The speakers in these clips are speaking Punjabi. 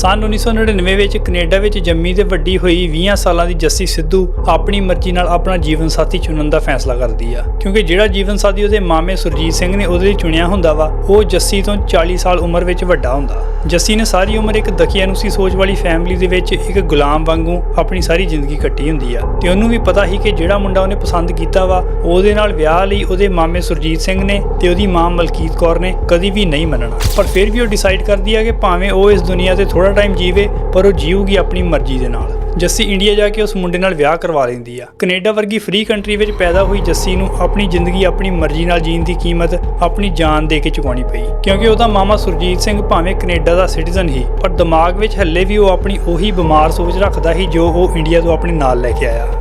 ਸਨ 1999 ਵਿੱਚ ਕੈਨੇਡਾ ਵਿੱਚ ਜੰਮੀ ਤੇ ਵੱਡੀ ਹੋਈ 20 ਸਾਲਾਂ ਦੀ ਜੱਸੀ ਸਿੱਧੂ ਆਪਣੀ ਮਰਜ਼ੀ ਨਾਲ ਆਪਣਾ ਜੀਵਨ ਸਾਥੀ ਚੁਣਨ ਦਾ ਫੈਸਲਾ ਕਰਦੀ ਆ। ਕਿਉਂਕਿ ਜਿਹੜਾ ਜੀਵਨ ਸਾਥੀ ਉਹਦੇ ਮਾਮੇ ਸੁਰਜੀਤ ਸਿੰਘ ਨੇ ਉਹਦੇ ਲਈ ਚੁਣਿਆ ਹੁੰਦਾ ਵਾ, ਉਹ ਜੱਸੀ ਤੋਂ 40 ਸਾਲ ਉਮਰ ਵਿੱਚ ਵੱਡਾ ਹੁੰਦਾ। ਜੱਸੀ ਨੇ ਸਾਰੀ ਉਮਰ ਇੱਕ ਦਕੀਆਨੂਸੀ ਸੋਚ ਵਾਲੀ ਫੈਮਿਲੀ ਦੇ ਵਿੱਚ ਇੱਕ ਗੁਲਾਮ ਵਾਂਗੂ ਆਪਣੀ ਸਾਰੀ ਜ਼ਿੰਦਗੀ ਕੱਟੀ ਹੁੰਦੀ ਆ। ਤੇ ਉਹਨੂੰ ਵੀ ਪਤਾ ਸੀ ਕਿ ਜਿਹੜਾ ਮੁੰਡਾ ਉਹਨੇ ਪਸੰਦ ਕੀਤਾ ਵਾ, ਉਹਦੇ ਨਾਲ ਵਿਆਹ ਲਈ ਉਹਦੇ ਮਾਮੇ ਸੁਰਜੀਤ ਸਿੰਘ ਨੇ ਤੇ ਉਹਦੀ ਮਾਂ ਮਲਕੀਤ ਕੌਰ ਨੇ ਕਦੀ ਵੀ ਨਹੀਂ ਮੰਨਣਾ। ਪਰ ਫਿਰ ਵੀ ਉਹ ਡਿਸਾਈਡ ਕਰਦੀ ਆ ਕਿ ਭਾਵੇਂ ਉਹ ਇਸ ਦੁਨੀਆ ਤੇ ਥੋੜਾ ਟਾਈਮ ਜੀਵੇ, ਪਰ ਉਹ ਜੀਊਗੀ ਆਪਣੀ ਮਰਜ਼ੀ ਦੇ ਨਾਲ। ਜੱਸੀ ਇੰਡੀਆ ਜਾ ਕੇ ਉਸ ਮੁੰਡੇ ਨਾਲ ਵਿਆਹ ਕਰਵਾ ਲੈਂਦੀ ਆ। ਕੈਨੇਡਾ ਵਰਗੀ ਫ੍ਰੀ ਕੰਟਰੀ ਵਿੱਚ ਪੈਦਾ ਹੋਈ ਜੱਸੀ ਨੂੰ ਆਪਣੀ ਜ਼ਿੰਦਗੀ ਆਪਣੀ ਮਰਜ਼ੀ ਨਾਲ ਜੀਣ ਦੀ ਕੀਮਤ ਆਪਣੀ ਜਾਨ ਦੇ ਕੇ ਚੁਕਾਉਣੀ ਪਈ। ਕਿਉਂਕਿ ਉਹਦਾ ਮਾਮਾ ਸੁਰਜੀਤ ਸਿੰਘ ਭਾਵੇਂ ਕੈਨੇਡਾ ਦਾ ਸਿਟੀਜ਼ਨ ਹੀ ਪਰ ਦਿਮਾਗ ਵਿੱਚ ਹੱਲੇ ਵੀ ਉਹ ਆਪਣੀ ਉਹੀ ਬਿਮਾਰ ਸੋਚ ਰੱਖਦਾ ਸੀ ਜੋ ਉਹ ਇੰਡੀਆ ਤੋਂ ਆਪਣੇ ਨਾਲ ਲੈ ਕੇ ਆਇਆ।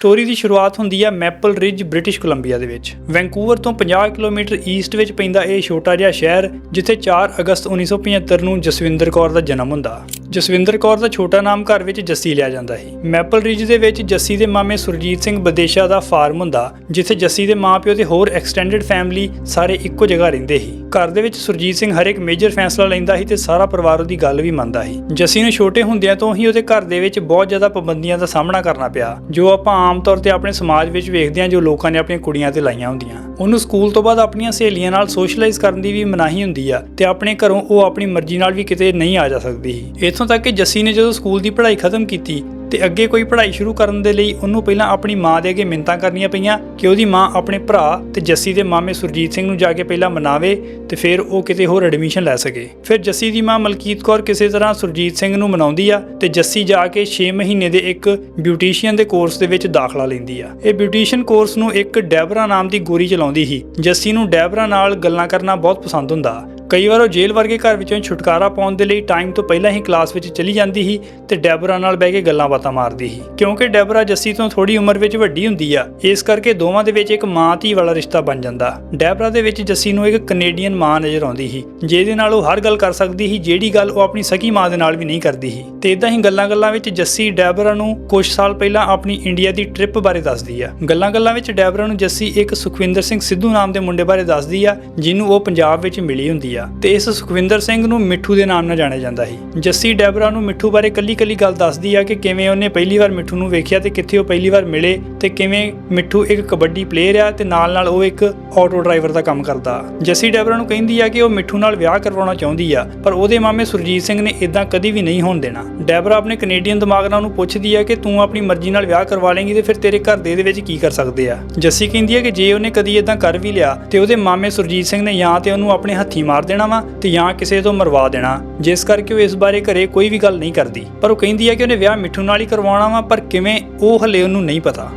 ਸਟੋਰੀ ਦੀ ਸ਼ੁਰੂਆਤ ਹੁੰਦੀ ਹੈ ਮੈਪਲ ਰਿਜ ਬ੍ਰਿਟਿਸ਼ ਕੋਲੰਬੀਆ ਦੇ ਵਿੱਚ। ਵੈਂਕੂਵਰ ਤੋਂ 50 ਕਿਲੋਮੀਟਰ ਈਸਟ ਵਿੱਚ ਪੈਂਦਾ ਇਹ ਛੋਟਾ ਜਿਹਾ ਸ਼ਹਿਰ, ਜਿੱਥੇ 4 ਅਗਸਤ 1975 ਨੂੰ ਜਸਵਿੰਦਰ ਕੌਰ ਦਾ ਜਨਮ ਹੁੰਦਾ। ਜਸਵਿੰਦਰ ਕੌਰ ਦਾ ਛੋਟਾ ਨਾਮ ਘਰ ਵਿੱਚ ਜੱਸੀ ਲਿਆ ਜਾਂਦਾ ਸੀ। ਮੈਪਲ ਰਿਜ ਦੇ ਵਿੱਚ ਜੱਸੀ ਦੇ ਮਾਮੇ ਸੁਰਜੀਤ ਸਿੰਘ ਬਦੇਸ਼ਾ ਦਾ ਫਾਰਮ ਹੁੰਦਾ, ਜਿੱਥੇ ਜੱਸੀ ਦੇ ਮਾਪਿਓ ਤੇ ਹੋਰ ਐਕਸਟੈਂਡਡ ਫੈਮਿਲੀ ਸਾਰੇ ਇੱਕੋ ਜਗ੍ਹਾ ਰਹਿੰਦੇ ਸੀ। ਘਰ ਦੇ ਵਿੱਚ ਸੁਰਜੀਤ ਸਿੰਘ ਹਰ ਇੱਕ ਮੇਜਰ ਫੈਸਲਾ ਲੈਂਦਾ ਸੀ ਤੇ ਸਾਰਾ ਪਰਿਵਾਰ ਉਹਦੀ ਗੱਲ ਵੀ ਮੰਨਦਾ ਸੀ। ਜੱਸੀ ਨੂੰ ਛੋਟੇ ਹੁੰਦਿਆਂ ਤੋਂ ਹੀ ਉਹਦੇ ਘਰ ਦੇ ਵਿੱਚ ਬਹੁਤ ਜ਼ਿਆਦਾ ਪਾਬੰਦੀਆਂ ਦਾ ਸਾਹਮਣਾ ਕਰਨਾ ਪਿਆ, ਜੋ ਆਪਾਂ ਆਮ ਤੌਰ ਤੇ ਆਪਣੇ ਸਮਾਜ ਵਿੱਚ ਵੇਖਦੇ ਹਾਂ, ਜੋ ਲੋਕਾਂ ਨੇ ਆਪਣੀਆਂ ਕੁੜੀਆਂ ਤੇ ਲਾਈਆਂ ਹੁੰਦੀਆਂ। ਉਹਨੂੰ ਸਕੂਲ ਤੋਂ ਬਾਅਦ ਆਪਣੀਆਂ ਸਹੇਲੀਆਂ ਨਾਲ ਸੋਸ਼ਲਾਈਜ਼ ਕਰਨ ਦੀ ਵੀ ਮਨਾਹੀ ਹੁੰਦੀ ਆ ਤੇ ਆਪਣੇ ਘਰੋਂ ਉਹ ਆਪਣੀ ਮਰਜ਼ੀ ਨਾਲ ਵੀ ਕਿਤੇ ਨਹੀਂ ਆ ਜਾ ਸਕਦੀ ਸੀ। ਇੱਥੋਂ ਤੱਕ ਕਿ ਜੱਸੀ ਨੇ ਜਦੋਂ ਸਕੂਲ ਦੀ ਪੜ੍ਹਾਈ ਖਤਮ ਕੀਤੀ ਤੇ ਅੱਗੇ ਕੋਈ ਪੜ੍ਹਾਈ ਸ਼ੁਰੂ ਕਰਨ ਦੇ ਲਈ ਉਹਨੂੰ ਪਹਿਲਾਂ ਆਪਣੀ ਮਾਂ ਦੇ ਅੱਗੇ ਮਿੰਤਾਂ ਕਰਨੀਆਂ ਪਈਆਂ ਕਿ ਉਹਦੀ ਮਾਂ ਆਪਣੇ ਭਰਾ ਤੇ ਜੱਸੀ ਦੇ ਮਾਮੇ ਸੁਰਜੀਤ ਸਿੰਘ ਨੂੰ ਜਾ ਕੇ ਪਹਿਲਾਂ ਮਨਾਵੇ ਤੇ ਫਿਰ ਉਹ ਕਿਤੇ ਹੋਰ ਐਡਮਿਸ਼ਨ ਲੈ ਸਕੇ। ਫਿਰ ਜੱਸੀ ਦੀ ਮਾਂ ਮਲਕੀਤ ਕੌਰ ਕਿਸੇ ਤਰ੍ਹਾਂ ਸੁਰਜੀਤ ਸਿੰਘ ਨੂੰ ਮਨਾਉਂਦੀ ਆ ਤੇ ਜੱਸੀ ਜਾ ਕੇ 6 ਮਹੀਨੇ ਦੇ ਇੱਕ ਬਿਊਟੀਸ਼ੀਅਨ ਦੇ ਕੋਰਸ ਦੇ ਵਿੱਚ ਦਾਖਲਾ ਲੈਂਦੀ ਆ। ਇਹ ਬਿਊਟੀਸ਼ੀਅਨ ਕੋਰਸ ਨੂੰ ਇੱਕ ਡੈਬਰਾ ਨਾਮ ਦੀ ਗੋਰੀ ਚਲਾਉਂਦੀ ਸੀ। ਜੱਸੀ ਨੂੰ ਡੈਬਰਾ ਨਾਲ ਗੱਲਾਂ ਕਰਨਾ ਬਹੁਤ ਪਸੰਦ ਹੁੰਦਾ। ਕਈ ਵਾਰ ਉਹ ਜੇਲ੍ਹ ਵਰਗੇ ਘਰ ਵਿੱਚੋਂ ਛੁਟਕਾਰਾ ਪਾਉਣ ਦੇ ਲਈ ਟਾਈਮ ਤੋਂ ਪਹਿਲਾਂ ਹੀ ਕਲਾਸ ਵਿੱਚ ਚਲੀ ਜਾਂਦੀ ਸੀ ਤੇ ਡੈਬਰਾ ਨਾਲ ਬਹਿ ਕੇ ਗੱਲਾਂ ਬਾਤਾਂ ਮਾਰਦੀ ਸੀ। ਕਿਉਂਕਿ ਡੈਬਰਾ ਜੱਸੀ ਤੋਂ ਥੋੜੀ ਉਮਰ ਵਿੱਚ ਵੱਡੀ ਹੁੰਦੀ ਆ, ਇਸ ਕਰਕੇ ਦੋਵਾਂ ਦੇ ਵਿੱਚ ਇੱਕ ਮਾਂ ਧੀ ਵਾਲਾ ਰਿਸ਼ਤਾ ਬਣ ਜਾਂਦਾ। ਡੈਬਰਾ ਦੇ ਵਿੱਚ ਜੱਸੀ ਨੂੰ ਇੱਕ ਕੈਨੇਡੀਅਨ ਮਾਂ ਨਜ਼ਰ ਆਉਂਦੀ ਸੀ, ਜਿਹਦੇ ਨਾਲ ਉਹ ਹਰ ਗੱਲ ਕਰ ਸਕਦੀ ਸੀ, ਜਿਹੜੀ ਗੱਲ ਉਹ ਆਪਣੀ ਸਕੀ ਮਾਂ ਦੇ ਨਾਲ ਵੀ ਨਹੀਂ ਕਰਦੀ ਸੀ। ਤੇ ਇਦਾਂ ਹੀ ਗੱਲਾਂ-ਗੱਲਾਂ ਵਿੱਚ ਜੱਸੀ ਡੈਬਰਾ ਨੂੰ ਕੁਝ ਸਾਲ ਪਹਿਲਾਂ ਆਪਣੀ ਇੰਡੀਆ ਦੀ ਟ੍ਰਿਪ ਬਾਰੇ ਦੱਸਦੀ ਆ। ਗੱਲਾਂ-ਗੱਲਾਂ ਵਿੱਚ ਡੈਬਰਾ ਨੂੰ ਜੱਸੀ ਇੱਕ ਸੁਖਵਿੰਦਰ ਸਿੰਘ ਸਿੱਧੂ ਨਾਮ ਦੇ ਮੁੰਡੇ ਬਾਰੇ ਦੱਸਦੀ ਆ, ਜਿਹਨੂੰ ਉਹ ਪੰਜਾਬ ਵਿੱਚ ਮਿਲੀ ਹੁੰਦੀ ਆ। ਤੇ ਇਸ ਸੁਖਵਿੰਦਰ ਸਿੰਘ ਨੂੰ ਮਿੱਠੂ ਦੇ ਨਾਮ ਨਾਲ ਜਾਣਿਆ ਜਾਂਦਾ ਸੀ। ਜੱਸੀ ਡੈਬਰਾ ਨੂੰ ਮਿੱਠੂ ਬਾਰੇ ਕੱਲੀ-ਕੱਲੀ ਗੱਲ ਦੱਸਦੀ ਆ ਕਿ ਕਿਵੇਂ ਉਹਨੇ ਪਹਿਲੀ ਵਾਰ ਮਿੱਠੂ ਨੂੰ ਵੇਖਿਆ ਤੇ ਕਿੱਥੇ ਉਹ ਪਹਿਲੀ ਵਾਰ ਮਿਲੇ ਤੇ ਕਿਵੇਂ ਮਿੱਠੂ ਇੱਕ ਕਬੱਡੀ ਪਲੇਅਰ ਆ ਤੇ ਨਾਲ-ਨਾਲ ਉਹ ਇੱਕ ਆਟੋ ਡਰਾਈਵਰ ਦਾ ਕੰਮ ਕਰਦਾ। ਜੱਸੀ ਡੈਬਰਾ ਨੂੰ ਕਹਿੰਦੀ ਆ ਕਿ ਉਹ ਮਿੱਠੂ ਨਾਲ ਵਿਆਹ ਕਰਵਾਉਣਾ ਚਾਹੁੰਦੀ ਆ, ਪਰ ਉਹਦੇ ਮਾਮੇ ਸੁਰਜੀਤ ਸਿੰਘ ਨੇ ਇਦਾਂ ਕਦੀ ਵੀ ਨਹੀਂ ਹੋਣ ਦੇਣਾ। ਡੈਬਰਾ ਆਪਣੇ ਕੈਨੇਡੀਅਨ ਦਿਮਾਗ ਨਾਲ ਉਹਨੂੰ ਪੁੱਛਦੀ ਆ ਕਿ ਤੂੰ ਆਪਣੀ ਮਰਜ਼ੀ ਨਾਲ ਵਿਆਹ ਕਰਵਾ ਲੇਂਗੀ ਤੇ ਫਿਰ ਤੇਰੇ ਘਰ ਦੇ ਇਹਦੇ ਵਿੱਚ ਕੀ ਕਰ ਸਕਦੇ ਆ। ਜੱਸੀ ਕਹਿੰਦੀ ਆ ਕਿ ਜੇ ਉਹਨੇ ਕਦੀ ਇਦਾਂ ਕਰ ਵੀ ਲਿਆ ਤੇ ਉਹਦੇ ਮਾਮੇ ਸੁਰਜੀਤ ਸਿੰਘ ਨੇ ਜਾਂ ਤੇ ਉਹਨੂੰ ਆਪਣੇ ਹੱਥੀ ਮਾਰ ਦੇਣਾ ਵਾ ਤੇ ਜਾਂ ਕਿਸੇ ਤੋਂ ਮਰਵਾ ਦੇਣਾ। ਜਿਸ ਕਰਕੇ ਉਹ ਇਸ ਬਾਰੇ ਘਰੇ ਕੋਈ ਵੀ ਗੱਲ ਨਹੀਂ ਕਰਦੀ। ਪਰ ਉਹ ਕਹਿੰਦੀ ਹੈ ਕਿ ਉਹਨੇ ਵਿਆਹ ਮਿੱਠੂ ਨਾਲ ਹੀ ਕਰਵਾਉਣਾ ਵਾ, ਪਰ ਕਿਵੇਂ, ਉਹ ਹਲੇ ਉਹਨੂੰ ਨਹੀਂ ਪਤਾ।